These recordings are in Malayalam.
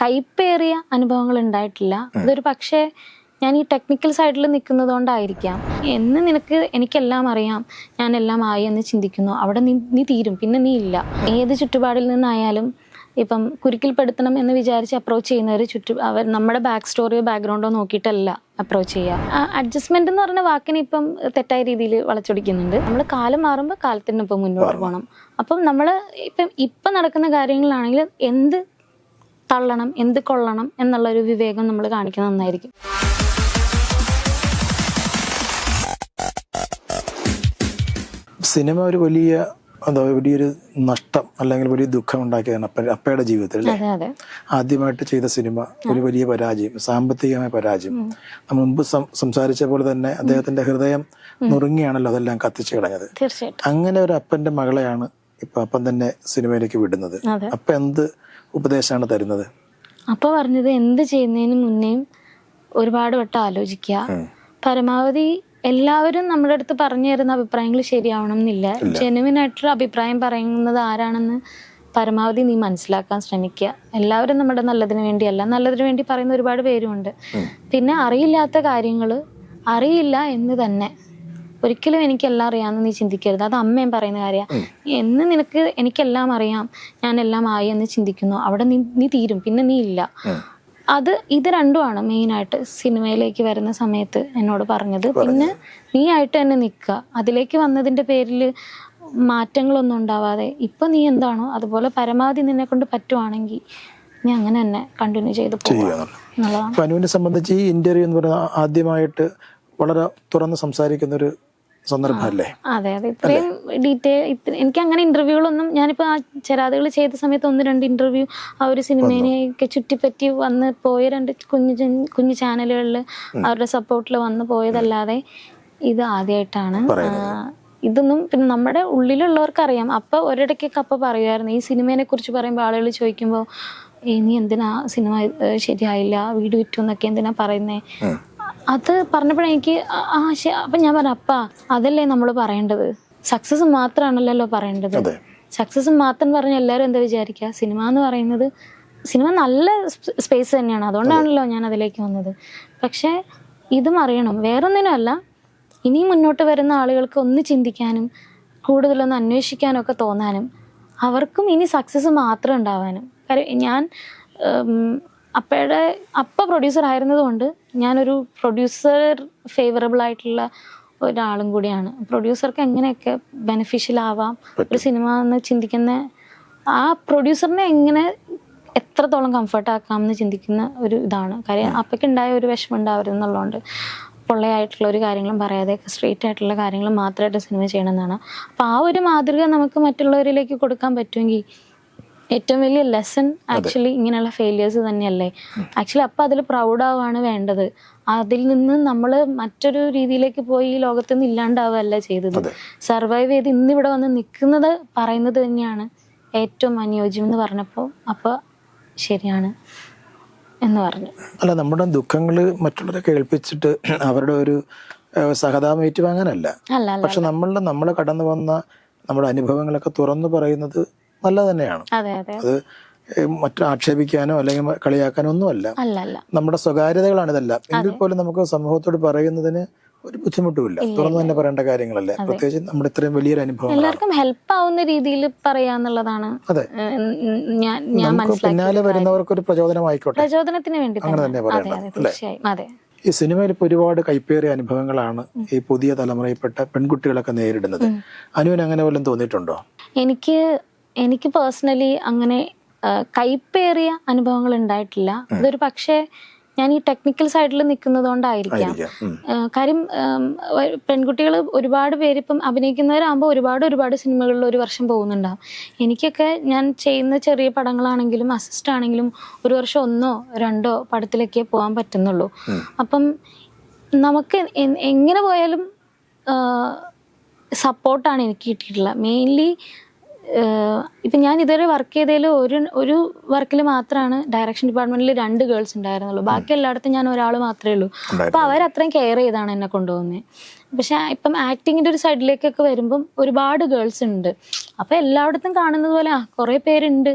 കയ്പേറിയ അനുഭവങ്ങൾ ഉണ്ടായിട്ടില്ല ഇതൊരു പക്ഷേ ഞാൻ ഈ ടെക്നിക്കൽ സൈഡിൽ നിൽക്കുന്നത് കൊണ്ടായിരിക്കാം എന്ന് നിനക്ക് എനിക്കെല്ലാം അറിയാം. ഞാൻ എല്ലാം ആയി എന്ന് ചിന്തിക്കുന്നു. അവിടെ നീ നീ തീരും. പിന്നെ നീ ഇല്ല. ഏത് ചുറ്റുപാടിൽ നിന്നായാലും ഇപ്പം കുരുക്കിൽപ്പെടുത്തണം എന്ന് വിചാരിച്ച് അപ്രോച്ച് ചെയ്യുന്നവർ ചുറ്റു അവർ നമ്മുടെ ബാക്ക് സ്റ്റോറിയോ ബാക്ക്ഗ്രൗണ്ടോ നോക്കിയിട്ടല്ല അപ്രോച്ച് ചെയ്യുക. അഡ്ജസ്റ്റ്മെന്റ് എന്ന് പറഞ്ഞ വാക്കിനെ ഇപ്പം തെറ്റായ രീതിയിൽ വളച്ചൊടിക്കുന്നുണ്ട്. നമ്മൾ കാലം മാറുമ്പോൾ കാലത്തിനൊപ്പം മുന്നോട്ട് പോകണം അപ്പം നമ്മൾ ഇപ്പം ഇപ്പം നടക്കുന്ന കാര്യങ്ങളാണെങ്കിൽ എന്ത് തള്ളണം എന്ത് കൊള്ളണം എന്നുള്ള ഒരു വിവേകം നമ്മൾ കാണിക്കുന്നത് നന്നായിരിക്കും. സിനിമ ഒരു വലിയ എന്താ വലിയൊരു നഷ്ടം അല്ലെങ്കിൽ വലിയ ദുഃഖം ഉണ്ടാക്കിയതാണ് അപ്പ അപ്പയുടെ ജീവിതത്തിൽ അല്ലേ? ആദ്യമായിട്ട് ചെയ്ത സിനിമ ഒരു വലിയ പരാജയം സാമ്പത്തികമായ പരാജയം. നമ്മൾ മുമ്പ് സംസാരിച്ച പോലെ തന്നെ അദ്ദേഹത്തിന്റെ ഹൃദയം നുറുങ്ങിയാണല്ലോ അതെല്ലാം കത്തിച്ചു കളഞ്ഞത്. അങ്ങനെ ഒരു അപ്പന്റെ മകളെയാണ് ഇപ്പൊ അപ്പം തന്നെ സിനിമയിലേക്ക് വിടുന്നത്. അപ്പൊ എന്ത് ഉപദേശമാണ് തരുന്നത്. അപ്പൊ പറഞ്ഞത് എന്ത് ചെയ്യുന്നതിന് മുന്നേയും ഒരുപാട് വട്ടം ആലോചിക്കുക. പരമാവധി എല്ലാവരും നമ്മുടെ അടുത്ത് പറഞ്ഞു തരുന്ന അഭിപ്രായങ്ങൾ ശരിയാവണം എന്നില്ല. ജെനുവിൻ ആയിട്ടൊരു അഭിപ്രായം പറയുന്നത് ആരാണെന്ന് പരമാവധി നീ മനസ്സിലാക്കാൻ ശ്രമിക്കുക. എല്ലാവരും നമ്മുടെ നല്ലതിന് വേണ്ടിയല്ല നല്ലതിന് വേണ്ടി പറയുന്ന ഒരുപാട് പേരുമുണ്ട് പിന്നെ അറിയില്ലാത്ത കാര്യങ്ങൾ അറിയില്ല എന്ന് തന്നെ. ഒരിക്കലും എനിക്കെല്ലാം അറിയാമെന്ന് നീ ചിന്തിക്കരുത്. അത് അമ്മയും പറയുന്ന കാര്യമാണ് എന്ന് നിനക്ക് എനിക്കെല്ലാം അറിയാം. ഞാൻ എല്ലാം ആയി എന്ന് ചിന്തിക്കുന്നു. അവിടെ നീ നീ തീരും. പിന്നെ നീ ഇല്ല. അത് ഇത് രണ്ടുമാണ് മെയിനായിട്ട് സിനിമയിലേക്ക് വരുന്ന സമയത്ത് എന്നോട് പറഞ്ഞത്. പിന്നെ നീ ആയിട്ട് തന്നെ നിൽക്കുക. അതിലേക്ക് വന്നതിന്റെ പേരിൽ മാറ്റങ്ങളൊന്നും ഉണ്ടാവാതെ. ഇപ്പം നീ എന്താണോ അതുപോലെ പരമാവധി നിന്നെ കൊണ്ട് പറ്റുവാണെങ്കിൽ നീ അങ്ങനെ തന്നെ കണ്ടിന്യൂ ചെയ്ത് പോകുക ചെയ്യാന്നുള്ളത്. എന്നുള്ളതാണ്. അനുവിനെ സംബന്ധിച്ച് ഈ ഇന്റർവ്യൂ എന്ന് പറയുന്നത് ആദ്യമായിട്ട് വളരെ തുറന്ന് സംസാരിക്കുന്ന ഒരു സന്ദർഭമല്ലേ? അതെ അതെ. ഇത്രയും ഡീറ്റെയിൽ എനിക്ക് അങ്ങനെ ഇന്റർവ്യൂകളൊന്നും ഞാനിപ്പോ ആ ചെരാതകൾ ചെയ്ത സമയത്ത് ഒന്ന് രണ്ട് ഇന്റർവ്യൂ ആ ഒരു സിനിമേനെയൊക്കെ ചുറ്റിപ്പറ്റി വന്ന് പോയ രണ്ട് കുഞ്ഞു കുഞ്ഞു ചാനലുകളിൽ അവരുടെ സപ്പോർട്ടിൽ വന്ന് പോയതല്ലാതെ ഇത് ആദ്യമായിട്ടാണ് ഇതൊന്നും പിന്നെ നമ്മുടെ ഉള്ളിലുള്ളവർക്ക് അറിയാം അപ്പൊ ഒരിടയ്ക്കൊക്കെ അപ്പൊ പറയുമായിരുന്നു ഈ സിനിമേനെ കുറിച്ച് പറയുമ്പോൾ ആളുകൾ ചോദിക്കുമ്പോൾ ഇനി നീ എന്തിനാ സിനിമ ശരിയായില്ല വീട് വിറ്റു എന്നൊക്കെ എന്തിനാ പറയുന്നേ? അത് പറഞ്ഞപ്പോഴെനിക്ക് ആ- ശരി അപ്പൊ ഞാൻ പറഞ്ഞു അപ്പാ അതല്ലേ നമ്മൾ പറയേണ്ടത്? സക്സസ് മാത്രമാണല്ലോ പറയേണ്ടത്. സക്സസ് മാത്രം പറഞ്ഞ എല്ലാവരും എന്താ വിചാരിക്കുക സിനിമ എന്ന് പറയുന്നത് സിനിമ നല്ല സ്പേസ് തന്നെയാണ്. അതുകൊണ്ടാണല്ലോ ഞാൻ അതിലേക്ക് വന്നത്. പക്ഷേ ഇതും അറിയണം. വേറൊന്നിനും അല്ല ഇനി മുന്നോട്ട് വരുന്ന ആളുകൾക്ക് ഒന്ന് ചിന്തിക്കാനും കൂടുതലൊന്ന് അന്വേഷിക്കാനും ഒക്കെ തോന്നാനും അവർക്കും ഇനി സക്സസ് മാത്രം ഉണ്ടാവാനും. കാര്യം ഞാൻ അപ്പയുടെ അപ്പ പ്രൊഡ്യൂസർ ആയിരുന്നതുകൊണ്ട് ഞാനൊരു പ്രൊഡ്യൂസർ ഫേവറബിൾ ആയിട്ടുള്ള ഒരാളും കൂടിയാണ്. പ്രൊഡ്യൂസർക്ക് എങ്ങനെയൊക്കെ ബെനിഫിഷ്യൽ ആവാം? ഒരു സിനിമ എന്ന് ചിന്തിക്കുന്ന ആ പ്രൊഡ്യൂസറിനെ എങ്ങനെ എത്രത്തോളം കംഫർട്ട് ആക്കാം എന്ന് ചിന്തിക്കുന്ന ഒരു ഇതാണ്. കാര്യം അപ്പയ്ക്ക് ഉണ്ടായ ഒരു വിഷമം ഉണ്ടാവരുത് എന്നുള്ളതുകൊണ്ട് പൊള്ളയായിട്ടുള്ള ഒരു കാര്യങ്ങളും പറയാതെ സ്ട്രെയിറ്റ് ആയിട്ടുള്ള കാര്യങ്ങൾ മാത്രമായിട്ട് സിനിമ ചെയ്യണമെന്നാണ്. അപ്പോൾ ആ ഒരു മാതൃക നമുക്ക് മറ്റുള്ളവരിലേക്ക് കൊടുക്കാൻ പറ്റുമെങ്കിൽ ഏറ്റവും വലിയ ലെസൺ ആക്ച്വലി ഇങ്ങനെയുള്ള ഫെയിലിയേഴ്സ് തന്നെയല്ലേ? ആക്ച്വലി അപ്പം അതിൽ പ്രൗഡ് ആവാണ് വേണ്ടത്. അതിൽ നിന്ന് നമ്മൾ മറ്റൊരു രീതിയിലേക്ക് പോയി ഈ ലോകത്ത് നിന്ന് ഇല്ലാണ്ടാവുകയല്ല ചെയ്തത്. സർവൈവ് ചെയ്ത് ഇന്നിവിടെ വന്ന് നിൽക്കുന്നത് പറയുന്നത് തന്നെയാണ് ഏറ്റവും അനുയോജ്യം എന്ന് പറഞ്ഞപ്പോൾ അപ്പോൾ ശരിയാണ് എന്ന് പറഞ്ഞു. അല്ല നമ്മുടെ ദുഃഖങ്ങൾ മറ്റുള്ളവരെ കേൾപ്പിച്ചിട്ട് അവരുടെ ഒരു സഹതാപം ഏറ്റുവാങ്ങാനല്ല. പക്ഷെ നമ്മളുടെ നമ്മൾ കടന്നു വന്ന നമ്മുടെ അനുഭവങ്ങളൊക്കെ തുറന്നു പറയുന്നത് നല്ലത് തന്നെയാണ് അതെ. മറ്റു ആക്ഷേപിക്കാനോ അല്ലെങ്കിൽ കളിയാക്കാനോ ഒന്നുമല്ല. നമ്മുടെ സ്വകാര്യതകളാണ് ഇതെല്ലാം. എങ്കിൽ പോലും നമുക്ക് സമൂഹത്തോട് പറയുന്നതിന് ഒരു ബുദ്ധിമുട്ടുമില്ല. തുറന്നു തന്നെ പറയേണ്ട കാര്യങ്ങളല്ലേ. പ്രത്യേകിച്ച് നമ്മുടെ ഇത്രയും വലിയൊരു അനുഭവം എല്ലാവർക്കും ഹെൽപ്പ് ആവുന്ന രീതിയിൽ പറയാന്നുള്ളതാണ് അതെ. നമുക്ക് പിന്നാലെ വരുന്നവർക്ക് ഒരു പ്രചോദനമായിക്കോട്ടെ? പ്രചോദനത്തിന് വേണ്ടി അങ്ങനെ തന്നെ തന്നെ അതെ പറയണം അതെ. ഈ സിനിമയിൽ ഇപ്പോൾ ഒരുപാട് കൈപ്പേറിയ അനുഭവങ്ങളാണ് ഈ പുതിയ തലമുറയിൽപ്പെട്ട പെൺകുട്ടികളൊക്കെ നേരിടുന്നത്. അനുവിന് അങ്ങനെ വല്ലതും തോന്നിയിട്ടുണ്ടോ? എനിക്ക് എനിക്ക് പേഴ്സണലി അങ്ങനെ കയ്പേറിയ അനുഭവങ്ങൾ ഉണ്ടായിട്ടില്ല. അതൊരു പക്ഷേ ഞാൻ ഈ ടെക്നിക്കൽ സൈഡിൽ നിൽക്കുന്നത് കൊണ്ടായിരിക്കാം കാര്യം പെൺകുട്ടികൾ ഒരുപാട് പേര് ഇപ്പം അഭിനയിക്കുന്നവരാകുമ്പോൾ ഒരുപാട് ഒരുപാട് സിനിമകളിൽ ഒരു വർഷം പോകുന്നുണ്ടാവും. എനിക്കൊക്കെ ഞാൻ ചെയ്യുന്ന ചെറിയ പടങ്ങളാണെങ്കിലും അസിസ്റ്റ് ആണെങ്കിലും ഒരു വർഷം ഒന്നോ രണ്ടോ പടത്തിലൊക്കെ പോകാൻ പറ്റുന്നുള്ളൂ. അപ്പം നമുക്ക് എങ്ങനെ പോയാലും സപ്പോർട്ടാണ് എനിക്ക് കിട്ടിയിട്ടുള്ളത്. മെയിൻലി ഇപ്പം ഞാൻ ഇതുവരെ വർക്ക് ചെയ്തതിൽ ഒരു ഒരു വർക്കിൽ മാത്രമാണ് ഡയറക്ഷൻ ഡിപ്പാർട്ട്മെന്റിൽ രണ്ട് ഗേൾസ് ഉണ്ടായിരുന്നുള്ളൂ. ബാക്കി എല്ലായിടത്തും ഞാൻ ഒരാൾ മാത്രമേ ഉള്ളൂ. അപ്പോൾ അവരത്രയും കെയർ ചെയ്താണ് എന്നെ കൊണ്ടുപോകുന്നത് പക്ഷെ ഇപ്പം ആക്ടിങ്ങിന്റെ ഒരു സൈഡിലേക്കൊക്കെ വരുമ്പം ഒരുപാട് ഗേൾസ് ഉണ്ട്. അപ്പോൾ എല്ലായിടത്തും കാണുന്നത് പോലെ ആ കുറേ പേരുണ്ട്.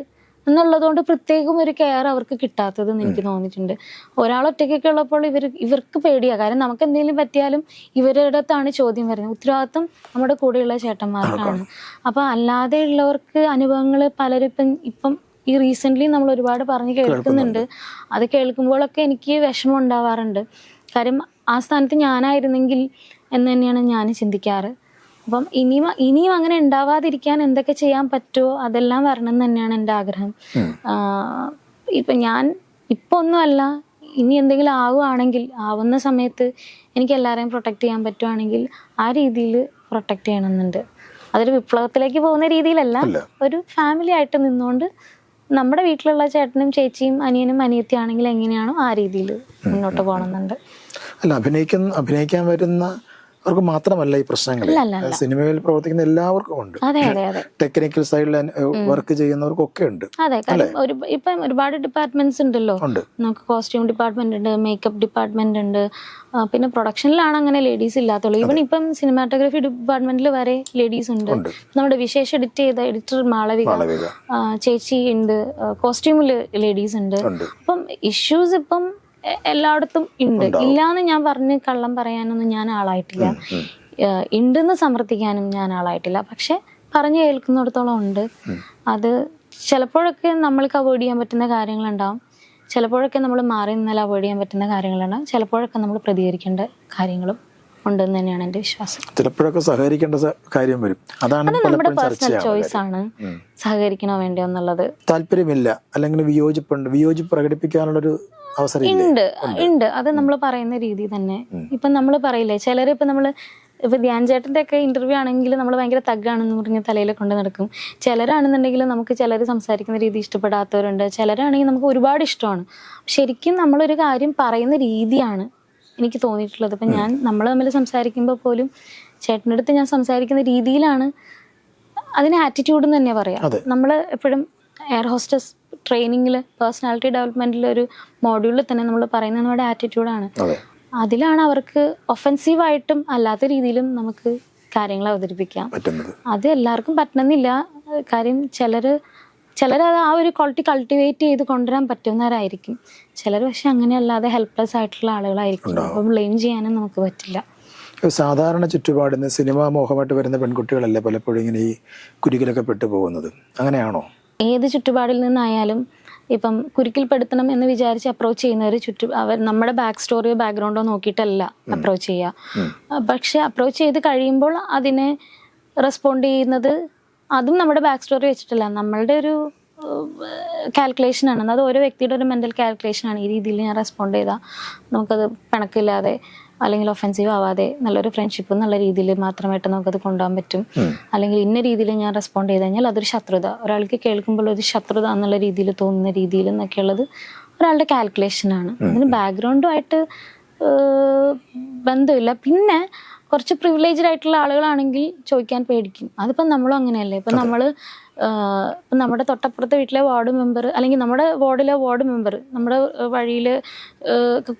എന്നുള്ളതുകൊണ്ട് പ്രത്യേകം ഒരു കെയർ അവർക്ക് കിട്ടാത്തത് എന്ന് എനിക്ക് തോന്നിയിട്ടുണ്ട്. ഒരാൾ ഒറ്റയ്ക്കൊക്കെ ഉള്ളപ്പോൾ ഇവർ ഇവർക്ക് പേടിയാ. കാരണം നമുക്ക് എന്തെങ്കിലും പറ്റിയാലും ഇവരുടെ അടുത്താണ് ചോദ്യം വരുന്നത്. ഉത്തരവാദിത്വം നമ്മുടെ കൂടെയുള്ള ചേട്ടന്മാർക്കാണ്. അപ്പൊ അല്ലാതെ ഉള്ളവർക്ക് അനുഭവങ്ങൾ പലരും ഇപ്പം ഇപ്പം ഈ റീസെന്റ് നമ്മൾ ഒരുപാട് പറഞ്ഞ് കേൾക്കുന്നുണ്ട്. അത് കേൾക്കുമ്പോഴൊക്കെ എനിക്ക് വിഷമം ഉണ്ടാവാറുണ്ട്. കാര്യം ആ സ്ഥാനത്ത് ഞാനായിരുന്നെങ്കിൽ എന്ന് തന്നെയാണ് ഞാൻ ചിന്തിക്കാറ്. അപ്പം ഇനിയും ഇനിയും അങ്ങനെ ഉണ്ടാവാതിരിക്കാൻ എന്തൊക്കെ ചെയ്യാൻ പറ്റുമോ അതെല്ലാം വരണം എന്ന് തന്നെയാണ് എന്റെ ആഗ്രഹം. ഇപ്പൊ ഞാൻ ഇപ്പൊ ഒന്നുമല്ല ഇനി എന്തെങ്കിലും ആവുകയാണെങ്കിൽ ആവുന്ന സമയത്ത് എനിക്ക് എല്ലാവരെയും പ്രൊട്ടക്ട് ചെയ്യാൻ പറ്റുവാണെങ്കിൽ ആ രീതിയിൽ പ്രൊട്ടക്ട് ചെയ്യണമെന്നുണ്ട്. അതൊരു വിപ്ലവത്തിലേക്ക് പോകുന്ന രീതിയിലല്ല. ഒരു ഫാമിലി ആയിട്ട് നിന്നുകൊണ്ട് നമ്മുടെ വീട്ടിലുള്ള ചേട്ടനും ചേച്ചിയും അനിയനും അനിയത്തിയാണെങ്കിൽ എങ്ങനെയാണോ ആ രീതിയിൽ മുന്നോട്ട് പോകണമെന്നുണ്ട്. അല്ല അഭിനയിക്കുന്ന അഭിനയിക്കാൻ വരുന്ന അവർക്ക് മാത്രമല്ല ഈ പ്രശ്നങ്ങൾ. സിനിമയിൽ പ്രവർത്തിക്കുന്ന എല്ലാവർക്കും ഉണ്ട്. ടെക്നിക്കൽ സൈഡിൽ വർക്ക് ചെയ്യുന്നവർക്കൊക്കെ ഉണ്ട്. അതെ ഒരു ഇപ്പം ഒരുപാട് ഡിപ്പാർട്ട്മെന്റ്സ് ഉണ്ടല്ലോ. ഉണ്ട്. നമുക്ക് കോസ്റ്റ്യൂം ഡിപ്പാർട്ട്മെന്റ് ഉണ്ട് മേക്കപ്പ് ഡിപ്പാർട്ട്മെന്റ് ഉണ്ട്. പിന്നെ പ്രൊഡക്ഷനിലാണ് അങ്ങനെ ലേഡീസ് ഇല്ലാത്തുള്ളൂ. ഈവൻ ഇപ്പം സിനിമാറ്റോഗ്രാഫി ഡിപ്പാർട്ട്മെന്റിൽ വരെ ലേഡീസ് ഉണ്ട്. നമ്മുടെ വിശേഷ എഡിറ്റ് ചെയ്ത എഡിറ്റർ മാളവിക. ചേച്ചി ഉണ്ട്. കോസ്റ്റ്യൂമിൽ ലേഡീസ് ഉണ്ട്. അപ്പം ഇഷ്യൂസ് ഇപ്പം എല്ലായിടത്തും ഉണ്ട്. ഇല്ലാന്ന് ഞാൻ പറഞ്ഞ് കള്ളം പറയാനൊന്നും ഞാൻ ആളായിട്ടില്ല. ഉണ്ടെന്ന് സമർത്ഥിക്കാനും ഞാൻ ആളായിട്ടില്ല. പക്ഷെ പറഞ്ഞു കേൾക്കുന്നിടത്തോളം ഉണ്ട്. അത് ചിലപ്പോഴൊക്കെ നമ്മൾക്ക് അവോയ്ഡ് ചെയ്യാൻ പറ്റുന്ന കാര്യങ്ങളുണ്ടാവും. ചിലപ്പോഴൊക്കെ നമ്മൾ മാറി നിന്നാൽ അവോയ്ഡ് ചെയ്യാൻ പറ്റുന്ന കാര്യങ്ങളുണ്ടാവും. ചിലപ്പോഴൊക്കെ നമ്മൾ പ്രതികരിക്കേണ്ട കാര്യങ്ങളും ഉണ്ടെന്ന് തന്നെയാണ് എന്റെ വിശ്വാസം. ചിലപ്പോഴൊക്കെ സഹകരിക്കേണ്ട കാര്യം വരും. അതാണ് നമ്മുടെ പേഴ്സണൽ ചോയ്സ് ആണ്. സഹകരിക്കണോ വേണ്ടോ എന്നുള്ളത്. താല്പര്യമില്ല. അല്ലെങ്കിൽ വിയോജിപ്പുണ്ട്. വിയോജിപ്പ് പ്രകടിപ്പിക്കാനുള്ളൊരു ഉണ്ട്. ഉണ്ട്. അത് നമ്മൾ പറയുന്ന രീതി തന്നെ. ഇപ്പൊ നമ്മൾ പറയില്ലേ ചിലർ ഇപ്പൊ നമ്മൾ ഇപ്പൊ ധ്യാൻ ചേട്ടന്റെ ഒക്കെ ഇന്റർവ്യൂ ആണെങ്കിൽ നമ്മൾ ഭയങ്കര തഗ്ഗാണെന്ന് പറഞ്ഞ് തലയിൽ കൊണ്ട് നടക്കും. ചിലരാണെന്നുണ്ടെങ്കിൽ നമുക്ക് ചിലർ സംസാരിക്കുന്ന രീതി ഇഷ്ടപ്പെടാത്തവരുണ്ട്. ചിലരാണെങ്കിൽ നമുക്ക് ഒരുപാട് ഇഷ്ടമാണ്. ശരിക്കും നമ്മളൊരു കാര്യം പറയുന്ന രീതിയാണ്. എനിക്ക് തോന്നിയിട്ടുള്ളത്. ഇപ്പം ഞാൻ നമ്മൾ തമ്മിൽ സംസാരിക്കുമ്പോൾ പോലും ചേട്ടന്റെ അടുത്ത് ഞാൻ സംസാരിക്കുന്ന രീതിയിലാണ് അതിന് ആറ്റിറ്റ്യൂഡ് എന്ന് തന്നെ പറയാം. നമ്മൾ എപ്പോഴും എയർ ഹോസ്റ്റസ് ട്രെയിനിങ്ങിൽ പേഴ്സണാലിറ്റി ഡെവലപ്മെന്റിൽ ഒരു മോഡ്യൂളിൽ തന്നെ നമ്മൾ പറയുന്നത് നമ്മുടെ ആറ്റിറ്റ്യൂഡാണ് അതെ. അതിലാണ് അവർക്ക് ഒഫൻസീവായിട്ടും അല്ലാത്ത രീതിയിലും നമുക്ക് കാര്യങ്ങൾ അവതരിപ്പിക്കാം. അത് എല്ലാവർക്കും പറ്റണമെന്നില്ല. കാര്യം ചിലർ ചിലർ അത് ആ ഒരു ക്വാളിറ്റി കൾട്ടിവേറ്റ് ചെയ്ത് കൊണ്ടുവരാൻ പറ്റുന്നവരായിരിക്കും. ചിലർ പക്ഷെ അങ്ങനെയല്ലാതെ ഹെൽപ്ലെസ് ആയിട്ടുള്ള ആളുകളായിരിക്കും. അപ്പം ബ്ലെയിം ചെയ്യാനും നമുക്ക് പറ്റില്ല. സാധാരണ ചുറ്റുപാടിൽ നിന്ന് സിനിമാ മോഹമായിട്ട് വരുന്ന പെൺകുട്ടികളല്ലേ പലപ്പോഴും ഇങ്ങനെ ഈ കുരുക്കിലൊക്കെ പെട്ടു പോകുന്നത്? അങ്ങനെയാണോ? ഏത് ചുറ്റുപാടിൽ നിന്നായാലും ഇപ്പം കുരുക്കിൽപ്പെടുത്തണം എന്ന് വിചാരിച്ച് അപ്രോച്ച് ചെയ്യുന്നവർ ചുറ്റു അവർ നമ്മുടെ ബാക്ക് സ്റ്റോറിയോ ബാക്ക്ഗ്രൗണ്ടോ നോക്കിയിട്ടല്ല അപ്രോച്ച് ചെയ്യുക. പക്ഷെ അപ്രോച്ച് ചെയ്ത് കഴിയുമ്പോൾ അതിനെ റെസ്പോണ്ട് ചെയ്യുന്നത് അതും നമ്മുടെ ബാക്ക് സ്റ്റോറി വെച്ചിട്ടില്ല. നമ്മളുടെ ഒരു കാൽക്കുലേഷൻ ആണ്. അത് ഓരോ വ്യക്തിയുടെ ഒരു മെന്റൽ കാൽക്കുലേഷൻ ആണ് ഈ രീതിയിൽ ഞാൻ റെസ്പോണ്ട് ചെയ്താൽ നമുക്കത് പിണക്കില്ലാതെ അല്ലെങ്കിൽ ഒഫൻസീവ് ആവാതെ നല്ലൊരു ഫ്രണ്ട്ഷിപ്പ് എന്നുള്ള രീതിയിൽ മാത്രമായിട്ട് നമുക്കത് കൊണ്ടുപോകാൻ പറ്റും. അല്ലെങ്കിൽ ഇന്ന രീതിയിൽ ഞാൻ റെസ്പോണ്ട് ചെയ്ത് കഴിഞ്ഞാൽ അതൊരു ശത്രുത. ഒരാൾക്ക് കേൾക്കുമ്പോൾ ഒരു ശത്രുത എന്നുള്ള രീതിയിൽ തോന്നുന്ന രീതിയിൽ എന്നൊക്കെയുള്ളത് ഒരാളുടെ കാൽക്കുലേഷൻ ആണ്. അതിന് ബാക്ക്ഗ്രൗണ്ടുമായിട്ട് ബന്ധമില്ല. പിന്നെ കുറച്ച് പ്രിവിലേജ്ഡ് ആയിട്ടുള്ള ആളുകളാണെങ്കിൽ ചോദിക്കാൻ പേടിക്കും. അതിപ്പം നമ്മളും അങ്ങനെയല്ലേ? ഇപ്പം നമ്മൾ ഇപ്പം നമ്മുടെ തൊട്ടപ്പുറത്തെ വീട്ടിലെ വാർഡ് മെമ്പർ അല്ലെങ്കിൽ നമ്മുടെ വാർഡിലെ വാർഡ് മെമ്പർ നമ്മുടെ വഴിയിൽ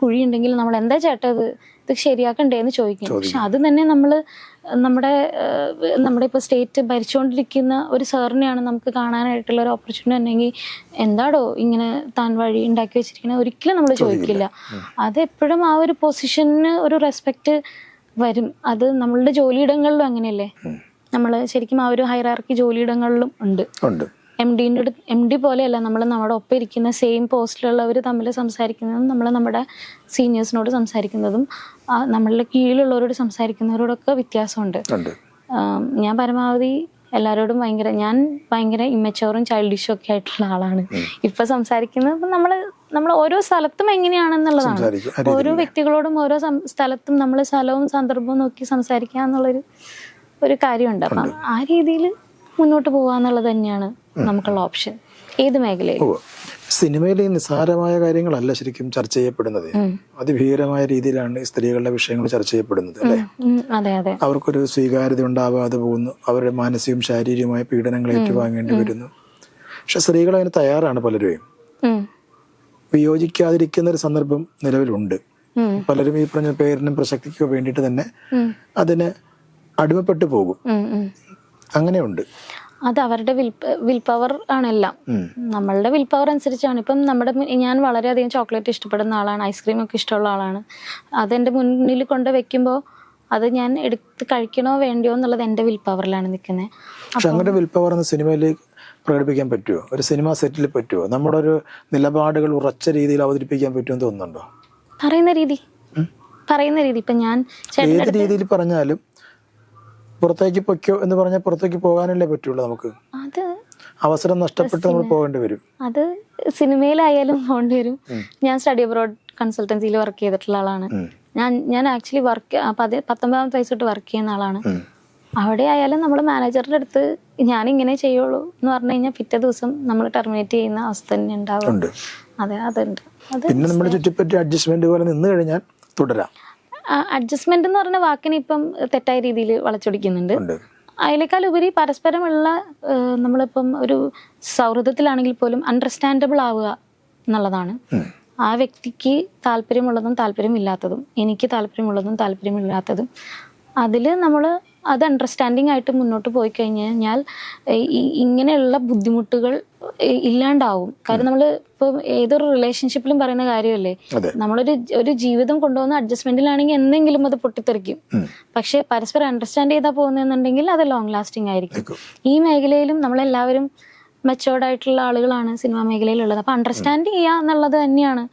കുഴി ഉണ്ടെങ്കിൽ നമ്മൾ എന്താ ചേട്ടാ ഇത്? ഇത് ശരിയാക്കണ്ടേ എന്ന് ചോദിക്കും. പക്ഷെ അത് തന്നെ നമ്മൾ നമ്മുടെ നമ്മുടെ ഇപ്പോൾ സ്റ്റേറ്റ് ഭരിച്ചുകൊണ്ടിരിക്കുന്ന ഒരു സാറിനെയാണ് നമുക്ക് കാണാനായിട്ടുള്ള ഒരു ഓപ്പർച്യൂണിറ്റി ഉണ്ടെങ്കിൽ എന്താടോ ഇങ്ങനെ താൻ വഴി ഉണ്ടാക്കി വെച്ചിരിക്കുന്നത് ഒരിക്കലും നമ്മൾ ചോദിക്കില്ല. അത് എപ്പോഴും ആ ഒരു പൊസിഷന് ഒരു റെസ്പെക്റ്റ് വരും. അത് നമ്മളുടെ ജോലിയിടങ്ങളിലും അങ്ങനെയല്ലേ? നമ്മൾ ശരിക്കും ആ ഒരു ഹൈറാർക്കി ജോലിയിടങ്ങളിലും ഉണ്ട്. ഉണ്ട്. എം ഡിന്റെ അടുത്ത് എം ഡി പോലെയല്ല നമ്മൾ നമ്മുടെ ഒപ്പം ഇരിക്കുന്ന സെയിം പോസ്റ്റിലുള്ളവർ തമ്മിൽ സംസാരിക്കുന്നതും നമ്മൾ നമ്മുടെ സീനിയേഴ്സിനോട് സംസാരിക്കുന്നതും നമ്മളുടെ കീഴിലുള്ളവരോട് സംസാരിക്കുന്നവരോടൊക്കെ വ്യത്യാസമുണ്ട്. ഞാൻ പരമാവധി എല്ലാവരോടും ഭയങ്കര ഞാൻ ഭയങ്കര ഇമ്മച്ചോറും ചൈൽഡിഷും ഒക്കെ ആയിട്ടുള്ള ആളാണ്. ഇപ്പം സംസാരിക്കുന്നത് നമ്മൾ നമ്മൾ ഓരോ സ്ഥലത്തും എങ്ങനെയാണെന്നുള്ളതാണ്. ഓരോ വ്യക്തികളോടും ഓരോ സ്ഥലത്തും നമ്മൾ സ്ഥലവും സന്ദർഭവും നോക്കി സംസാരിക്കുക എന്നുള്ളൊരു ഒരു കാര്യമുണ്ട്. അപ്പം ആ രീതിയിൽ മുന്നോട്ട് പോകാന്നുള്ളത് തന്നെയാണ് നമുക്കുള്ള ഓപ്ഷൻ. ഏത് മേഖലയിൽ? സിനിമയിലെ നിസ്സാരമായ കാര്യങ്ങളല്ല ശരിക്കും ചർച്ച ചെയ്യപ്പെടുന്നത്. അതിഭീകരമായ രീതിയിലാണ് സ്ത്രീകളുടെ വിഷയങ്ങൾ ചർച്ച ചെയ്യപ്പെടുന്നത് അല്ലെ? അവർക്കൊരു സ്വീകാര്യത ഉണ്ടാവാതെ പോകുന്നു. അവരുടെ മാനസികവും ശാരീരികവുമായ പീഡനങ്ങൾ ഏറ്റുവാങ്ങേണ്ടി വരുന്നു. പക്ഷെ സ്ത്രീകൾ അതിന് തയ്യാറാണ് പലരും ഉം, വിയോജിക്കാതിരിക്കുന്ന ഒരു സന്ദർഭം നിലവിലുണ്ട്. പലരും ഈ പറഞ്ഞ പേരിനും പ്രസക്തിക്കോ വേണ്ടിയിട്ട് തന്നെ അതിന് അടിമപ്പെട്ടു പോകും. അങ്ങനെയുണ്ട്. അത് അവരുടെ വിൽ വിൽ പവർ ആണെല്ലാം. നമ്മളുടെ വിൽ പവർ അനുസരിച്ചാണ്. ഇപ്പം നമ്മുടെ ഞാൻ വളരെയധികം ചോക്ലേറ്റ് ഇഷ്ടപ്പെടുന്ന ആളാണ് ഐസ്ക്രീം ഒക്കെ ഇഷ്ടമുള്ള ആളാണ്. അതെന്റെ മുന്നിൽ കൊണ്ട് വെക്കുമ്പോൾ അത് ഞാൻ എടുത്ത് കഴിക്കണോ വേണ്ടിയോ എന്നുള്ളത് എന്റെ വിൽ പവറിലാണ് നിൽക്കുന്നത്. പക്ഷെ അങ്ങനെ വിൽപ്പവർ എന്ന സിനിമയിൽ പ്രകടിപ്പിക്കാൻ പറ്റുമോ ഒരു സിനിമ സെറ്റിൽ പറ്റുമോ നമ്മുടെ ഒരു നിലപാടുകൾ ഉറച്ച രീതിയിൽ അവതരിപ്പിക്കാൻ പറ്റുമെന്ന് തോന്നുന്നുണ്ടോ? പറയുന്ന രീതി. പറയുന്ന രീതി. ഇപ്പം ഞാൻ ഏത് രീതിയിൽ പറഞ്ഞാലും പുറത്തേക്ക് പൊയ്ക്കോ എന്ന് പറഞ്ഞാൽ പുറത്തേക്ക് പോകാനല്ലേ പറ്റുള്ളൂ നമുക്ക്. അത് അവസരം നഷ്ടപ്പെട്ട് നമ്മൾ പോകേണ്ടി വരും. അത് സിനിമയിലായാലും പോകേണ്ടി വരും. ഞാൻ സ്റ്റഡി അബ്രോഡ് കൺസൾട്ടൻസിയിൽ വർക്ക് ചെയ്തിട്ടുള്ള ആളാണ്. ഞാൻ ഞാൻ ആക്ച്വലി വർക്ക് പത്തൊമ്പതാമത്തെ വയസ്സ് തൊട്ട് വർക്ക് ചെയ്യുന്ന ആളാണ്. അവിടെ ആയാലും നമ്മൾ മാനേജറുടെ അടുത്ത് ഞാൻ ഇങ്ങനെ ചെയ്യുള്ളൂ എന്ന് പറഞ്ഞു കഴിഞ്ഞാൽ പിറ്റേ ദിവസം നമ്മൾ ടെർമിനേറ്റ് ചെയ്യുന്ന അവസ്ഥ തന്നെ ഉണ്ടാവും. ഉണ്ട്. അതെ അതുണ്ട്. പിന്നെ നമ്മുടെ ചുറ്റിപ്പറ്റി അഡ്ജസ്റ്റ്മെന്റ് പോലെ നിന്ന് കഴിഞ്ഞാൽ തുടരാം. അഡ്ജസ്റ്റ്മെന്റ് എന്ന് പറഞ്ഞ വാക്കിനെ ഇപ്പം തെറ്റായ രീതിയിൽ വളച്ചൊടിക്കുന്നുണ്ട്. അതിനേക്കാൾ ഉപരി പരസ്പരമുള്ള നമ്മളിപ്പം ഒരു സൗഹൃദത്തിലാണെങ്കിൽ പോലും അണ്ടർസ്റ്റാൻഡബിൾ ആവുക എന്നുള്ളതാണ്. ആ വ്യക്തിക്ക് താല്പര്യമുള്ളതും താല്പര്യമില്ലാത്തതും എനിക്ക് താല്പര്യമുള്ളതും താല്പര്യമില്ലാത്തതും അതിൽ നമ്മൾ അത് അണ്ടർസ്റ്റാൻഡിങ് ആയിട്ട് മുന്നോട്ട് പോയി കഴിഞ്ഞാൽ ഇങ്ങനെയുള്ള ബുദ്ധിമുട്ടുകൾ ഇല്ലാണ്ടാവും. കാരണം നമ്മൾ ഇപ്പം ഏതൊരു റിലേഷൻഷിപ്പിലും പറയുന്ന കാര്യമല്ലേ? നമ്മളൊരു ഒരു ജീവിതം കൊണ്ടുപോകുന്ന അഡ്ജസ്റ്റ്മെന്റിലാണെങ്കിൽ എന്തെങ്കിലും അത് പൊട്ടിത്തെറിക്കും. പക്ഷെ പരസ്പരം അണ്ടർസ്റ്റാൻഡ് ചെയ്താൽ പോകുന്നതെന്നുണ്ടെങ്കിൽ അത് ലോങ് ലാസ്റ്റിംഗ് ആയിരിക്കും. ഈ മേഖലയിലും നമ്മളെല്ലാവരും മെച്ചോർഡ് ആയിട്ടുള്ള ആളുകളാണ് സിനിമാ മേഖലയിലുള്ളത്. അപ്പം അണ്ടർസ്റ്റാൻഡ് ചെയ്യുക എന്നുള്ളത് തന്നെയാണ്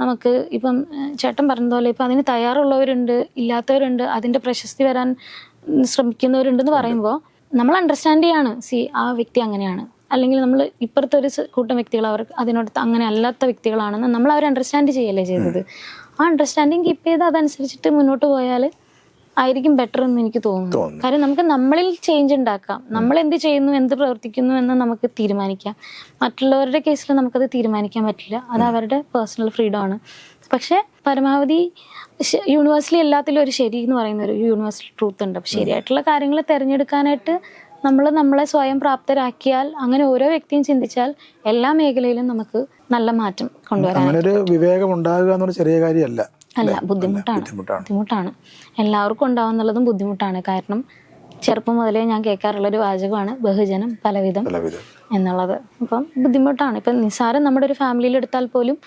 നമുക്ക് ഇപ്പം ചേട്ടൻ പറഞ്ഞ പോലെ ഇപ്പം അതിന് തയ്യാറുള്ളവരുണ്ട് ഇല്ലാത്തവരുണ്ട് അതിന്റെ പ്രശസ്തി വരാൻ ശ്രമിക്കുന്നവരുണ്ടെന്ന് പറയുമ്പോൾ നമ്മൾ അണ്ടർസ്റ്റാൻഡ് ചെയ്യാണ്. സി ആ വ്യക്തി അങ്ങനെയാണ്. അല്ലെങ്കിൽ നമ്മൾ ഇപ്പുറത്തെ ഒരു കൂട്ടം വ്യക്തികൾ അവർ അതിനോട് അങ്ങനെ അല്ലാത്ത വ്യക്തികളാണെന്ന് നമ്മൾ അവരെ അണ്ടർസ്റ്റാൻഡ് ചെയ്യല്ലേ ചെയ്തത്. ആ അണ്ടർസ്റ്റാൻഡിങ് കീപ്പ് ചെയ്ത് അതനുസരിച്ചിട്ട് മുന്നോട്ട് പോയാൽ ആയിരിക്കും ബെറ്റർ എന്ന് എനിക്ക് തോന്നുന്നു. തോന്നുന്നു. കാര്യം നമുക്ക് നമ്മളിൽ ചേഞ്ച് ഉണ്ടാക്കാം. നമ്മൾ എന്ത് ചെയ്യുന്നു എന്ത് പ്രവർത്തിക്കുന്നു എന്ന് നമുക്ക് തീരുമാനിക്കാം. മറ്റുള്ളവരുടെ കേസിൽ നമുക്കത് തീരുമാനിക്കാൻ പറ്റില്ല. അത് അവരുടെ പേഴ്സണൽ ഫ്രീഡം ആണ്. പക്ഷെ പരമാവധി യൂണിവേഴ്സിറ്റി എല്ലാത്തിലും ഒരു ശരി എന്ന് പറയുന്ന ഒരു യൂണിവേഴ്സൽ ട്രൂത്ത് ഉണ്ട്. അപ്പം ശരിയായിട്ടുള്ള കാര്യങ്ങൾ തിരഞ്ഞെടുക്കാനായിട്ട് നമ്മൾ നമ്മളെ സ്വയം പ്രാപ്തരാക്കിയാൽ അങ്ങനെ ഓരോ വ്യക്തിയും ചിന്തിച്ചാൽ എല്ലാ മേഖലയിലും നമുക്ക് നല്ല മാറ്റം കൊണ്ടുവരാം അങ്ങനെ ഒരു വിവേകം ഉണ്ടാകുക എന്നൊരു ചെറിയ കാര്യമല്ല. അല്ല ബുദ്ധിമുട്ടാണ്. ബുദ്ധിമുട്ടാണ്. എല്ലാവർക്കും ഉണ്ടാവുന്നുള്ളതും ബുദ്ധിമുട്ടാണ്. കാരണം ചെറുപ്പം മുതലേ ഞാൻ കേൾക്കാറുള്ള ഒരു വാചകമാണ് ബഹുജനം പലവിധം എന്നുള്ളത്. അപ്പം ബുദ്ധിമുട്ടാണ്. ഇപ്പം നിസ്സാരം നമ്മുടെ ഒരു ഫാമിലിയിൽ എടുത്താൽ പോലും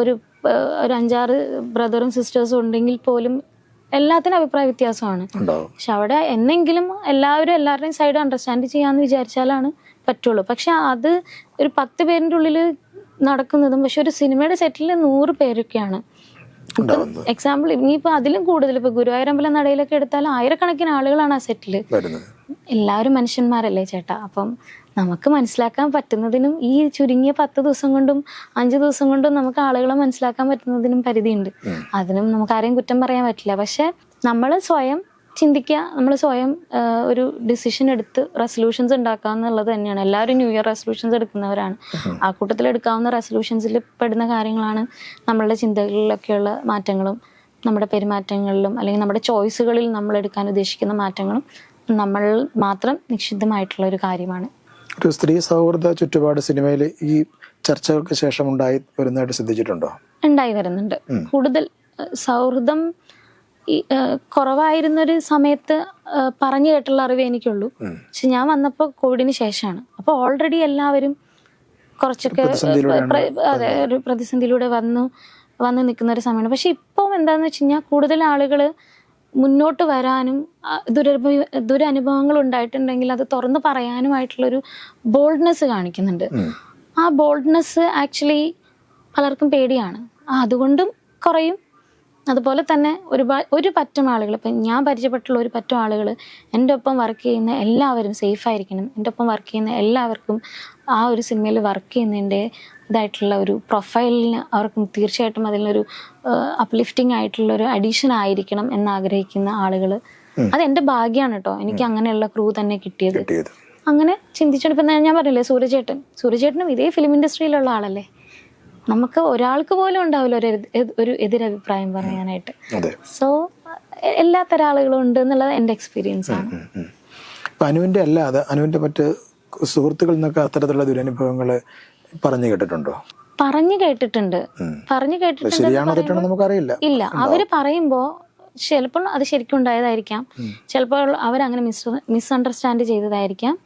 ഒരു ഒരു അഞ്ചാറ് ബ്രദറും സിസ്റ്റേഴ്സും ഉണ്ടെങ്കിൽ പോലും എല്ലാത്തിനും അഭിപ്രായ വ്യത്യാസമാണ്. പക്ഷെ അവിടെ എന്നെങ്കിലും എല്ലാവരും എല്ലാവരുടെയും സൈഡ് അണ്ടർസ്റ്റാൻഡ് ചെയ്യാന്ന് വിചാരിച്ചാലാണ് പറ്റുള്ളൂ. പക്ഷെ അത് ഒരു പത്ത് പേരിന്റെ ഉള്ളിൽ നടക്കുന്നതും പക്ഷെ ഒരു സിനിമയുടെ സെറ്റിൽ നൂറ് പേരൊക്കെയാണ്. എക്സാമ്പിൾ ഇനിയിപ്പോ അതിലും കൂടുതൽ ഇപ്പൊ ഗുരുവായൂരമ്പലം നടയിലൊക്കെ എടുത്താൽ ആയിരക്കണക്കിന് ആളുകളാണ് ആ സെറ്റിൽ എല്ലാവരും മനുഷ്യന്മാരല്ലേ ചേട്ടാ. അപ്പം നമുക്ക് മനസ്സിലാക്കാൻ പറ്റുന്നതിനും ഈ ചുരുങ്ങിയ പത്ത് ദിവസം കൊണ്ടും അഞ്ച് ദിവസം കൊണ്ടും നമുക്ക് ആളുകളെ മനസ്സിലാക്കാൻ പറ്റുന്നതിനും പരിധിയുണ്ട്. അതിനും നമുക്ക് ആരെയും കുറ്റം പറയാൻ പറ്റില്ല. പക്ഷെ നമ്മൾ സ്വയം ചിന്തിക്കുക നമ്മൾ സ്വയം ഒരു ഡിസിഷൻ എടുത്ത് റെസൊല്യൂഷൻസ് ഉണ്ടാക്കുക എന്നുള്ളത് തന്നെയാണ്. എല്ലാവരും ന്യൂ ഇയർ റെസൊല്യൂഷൻസ് എടുക്കുന്നവരാണ്. ആ കൂട്ടത്തിൽ എടുക്കാവുന്ന റെസൊല്യൂഷൻസിൽ പെടുന്ന കാര്യങ്ങളാണ് നമ്മളുടെ ചിന്തകളിലൊക്കെയുള്ള മാറ്റങ്ങളും നമ്മുടെ പെരുമാറ്റങ്ങളിലും അല്ലെങ്കിൽ നമ്മുടെ ചോയ്സുകളിൽ നമ്മൾ എടുക്കാൻ ഉദ്ദേശിക്കുന്ന മാറ്റങ്ങളും നമ്മൾ മാത്രം നിക്ഷിദ്ധമായിട്ടുള്ള ഒരു കാര്യമാണ്. ഒരു സ്ത്രീ സൗഹൃദ ചുറ്റുപാട് സിനിമയിൽ ഈ ചർച്ചകൾക്ക് ശേഷം ഉണ്ടായി വരുന്നതായിട്ട് ശ്രദ്ധിച്ചിട്ടുണ്ടോ? ഉണ്ടായി വരുന്നുണ്ട്. കൂടുതൽ സൗഹൃദം കുറവായിരുന്നൊരു സമയത്ത് പറഞ്ഞു കേട്ടുള്ള അറിവേ എനിക്കുള്ളൂ. പക്ഷെ ഞാൻ വന്നപ്പോൾ കോവിഡിന് ശേഷമാണ്. അപ്പോൾ ഓൾറെഡി എല്ലാവരും കുറച്ചൊക്കെ അതെ ഒരു പ്രതിസന്ധിയിലൂടെ വന്നു വന്ന് നിൽക്കുന്ന ഒരു സമയമാണ്. പക്ഷെ ഇപ്പം എന്താന്ന് വെച്ച് കഴിഞ്ഞാൽ കൂടുതൽ ആളുകൾ മുന്നോട്ട് വരാനും ദുരനുഭവ ദുരനുഭവങ്ങൾ ഉണ്ടായിട്ടുണ്ടെങ്കിൽ അത് തുറന്ന് പറയാനുമായിട്ടുള്ളൊരു ബോൾഡ്നെസ് കാണിക്കുന്നുണ്ട്. ആ ബോൾഡ്നെസ് ആക്ച്വലി പലർക്കും പേടിയാണ്. അതുകൊണ്ടും കുറയും. അതുപോലെ തന്നെ ഒരുപാട് ഒരു പറ്റം ആളുകൾ ഇപ്പം ഞാൻ പരിചയപ്പെട്ടുള്ള ഒരു പറ്റം ആളുകൾ എന്റെ ഒപ്പം വർക്ക് ചെയ്യുന്ന എല്ലാവരും സേഫ് ആയിരിക്കണം. എന്റെ ഒപ്പം വർക്ക് ചെയ്യുന്ന എല്ലാവർക്കും ആ ഒരു സിനിമയിൽ വർക്ക് ചെയ്യുന്നതിന്റെ ഇതായിട്ടുള്ള ഒരു പ്രൊഫൈലിന് അവർക്ക് തീർച്ചയായിട്ടും അതിനൊരു അപ്ലിഫ്റ്റിംഗ് ആയിട്ടുള്ള ഒരു അഡീഷൻ ആയിരിക്കണം എന്ന് ആഗ്രഹിക്കുന്ന ആളുകൾ അത് എന്റെ ഭാഗ്യമാണ് കേട്ടോ എനിക്ക് അങ്ങനെയുള്ള ക്രൂ തന്നെ കിട്ടിയത്. അങ്ങനെ ചിന്തിച്ചോണ്ട് ഇപ്പം ഞാൻ പറഞ്ഞില്ലേ സൂര്യചേട്ടൻ സൂര്യചേട്ടനും ഇതേ ഫിലിം ഇൻഡസ്ട്രിയിലുള്ള ആളല്ലേ? നമുക്ക് ഒരാൾക്ക് പോലും ഉണ്ടാവില്ല ഒരു ഒരു എതിരഭിപ്രായം പറയാനായിട്ട്. സോ എല്ലാ തര ആളുകളും ഉണ്ട് എന്നുള്ളത് എന്റെ എക്സ്പീരിയൻസ് ആണ്. അനുവിന്റെ അല്ലാതെ അനുവിന്റെ മറ്റ് സുഹൃത്തുക്കളിൽ നിന്നൊക്കെ അത്തരത്തിലുള്ള ദുരനുഭവങ്ങൾ പറഞ്ഞു കേട്ടിട്ടുണ്ടോ? പറഞ്ഞു കേട്ടിട്ടുണ്ട്. പറഞ്ഞു കേട്ടിട്ടുണ്ട് എന്ന് ശരിയാണോ തെറ്റാണോ നമുക്കറിയില്ല. ഇല്ല. അവർ പറയുമ്പോ ചിലപ്പോൾ അത് ശരിക്കും ഉണ്ടായതായിരിക്കാം. ചിലപ്പോൾ അവരങ്ങനെ മിസ് മിസ്അണ്ടർസ്റ്റാൻഡ് ചെയ്തതായിരിക്കാം.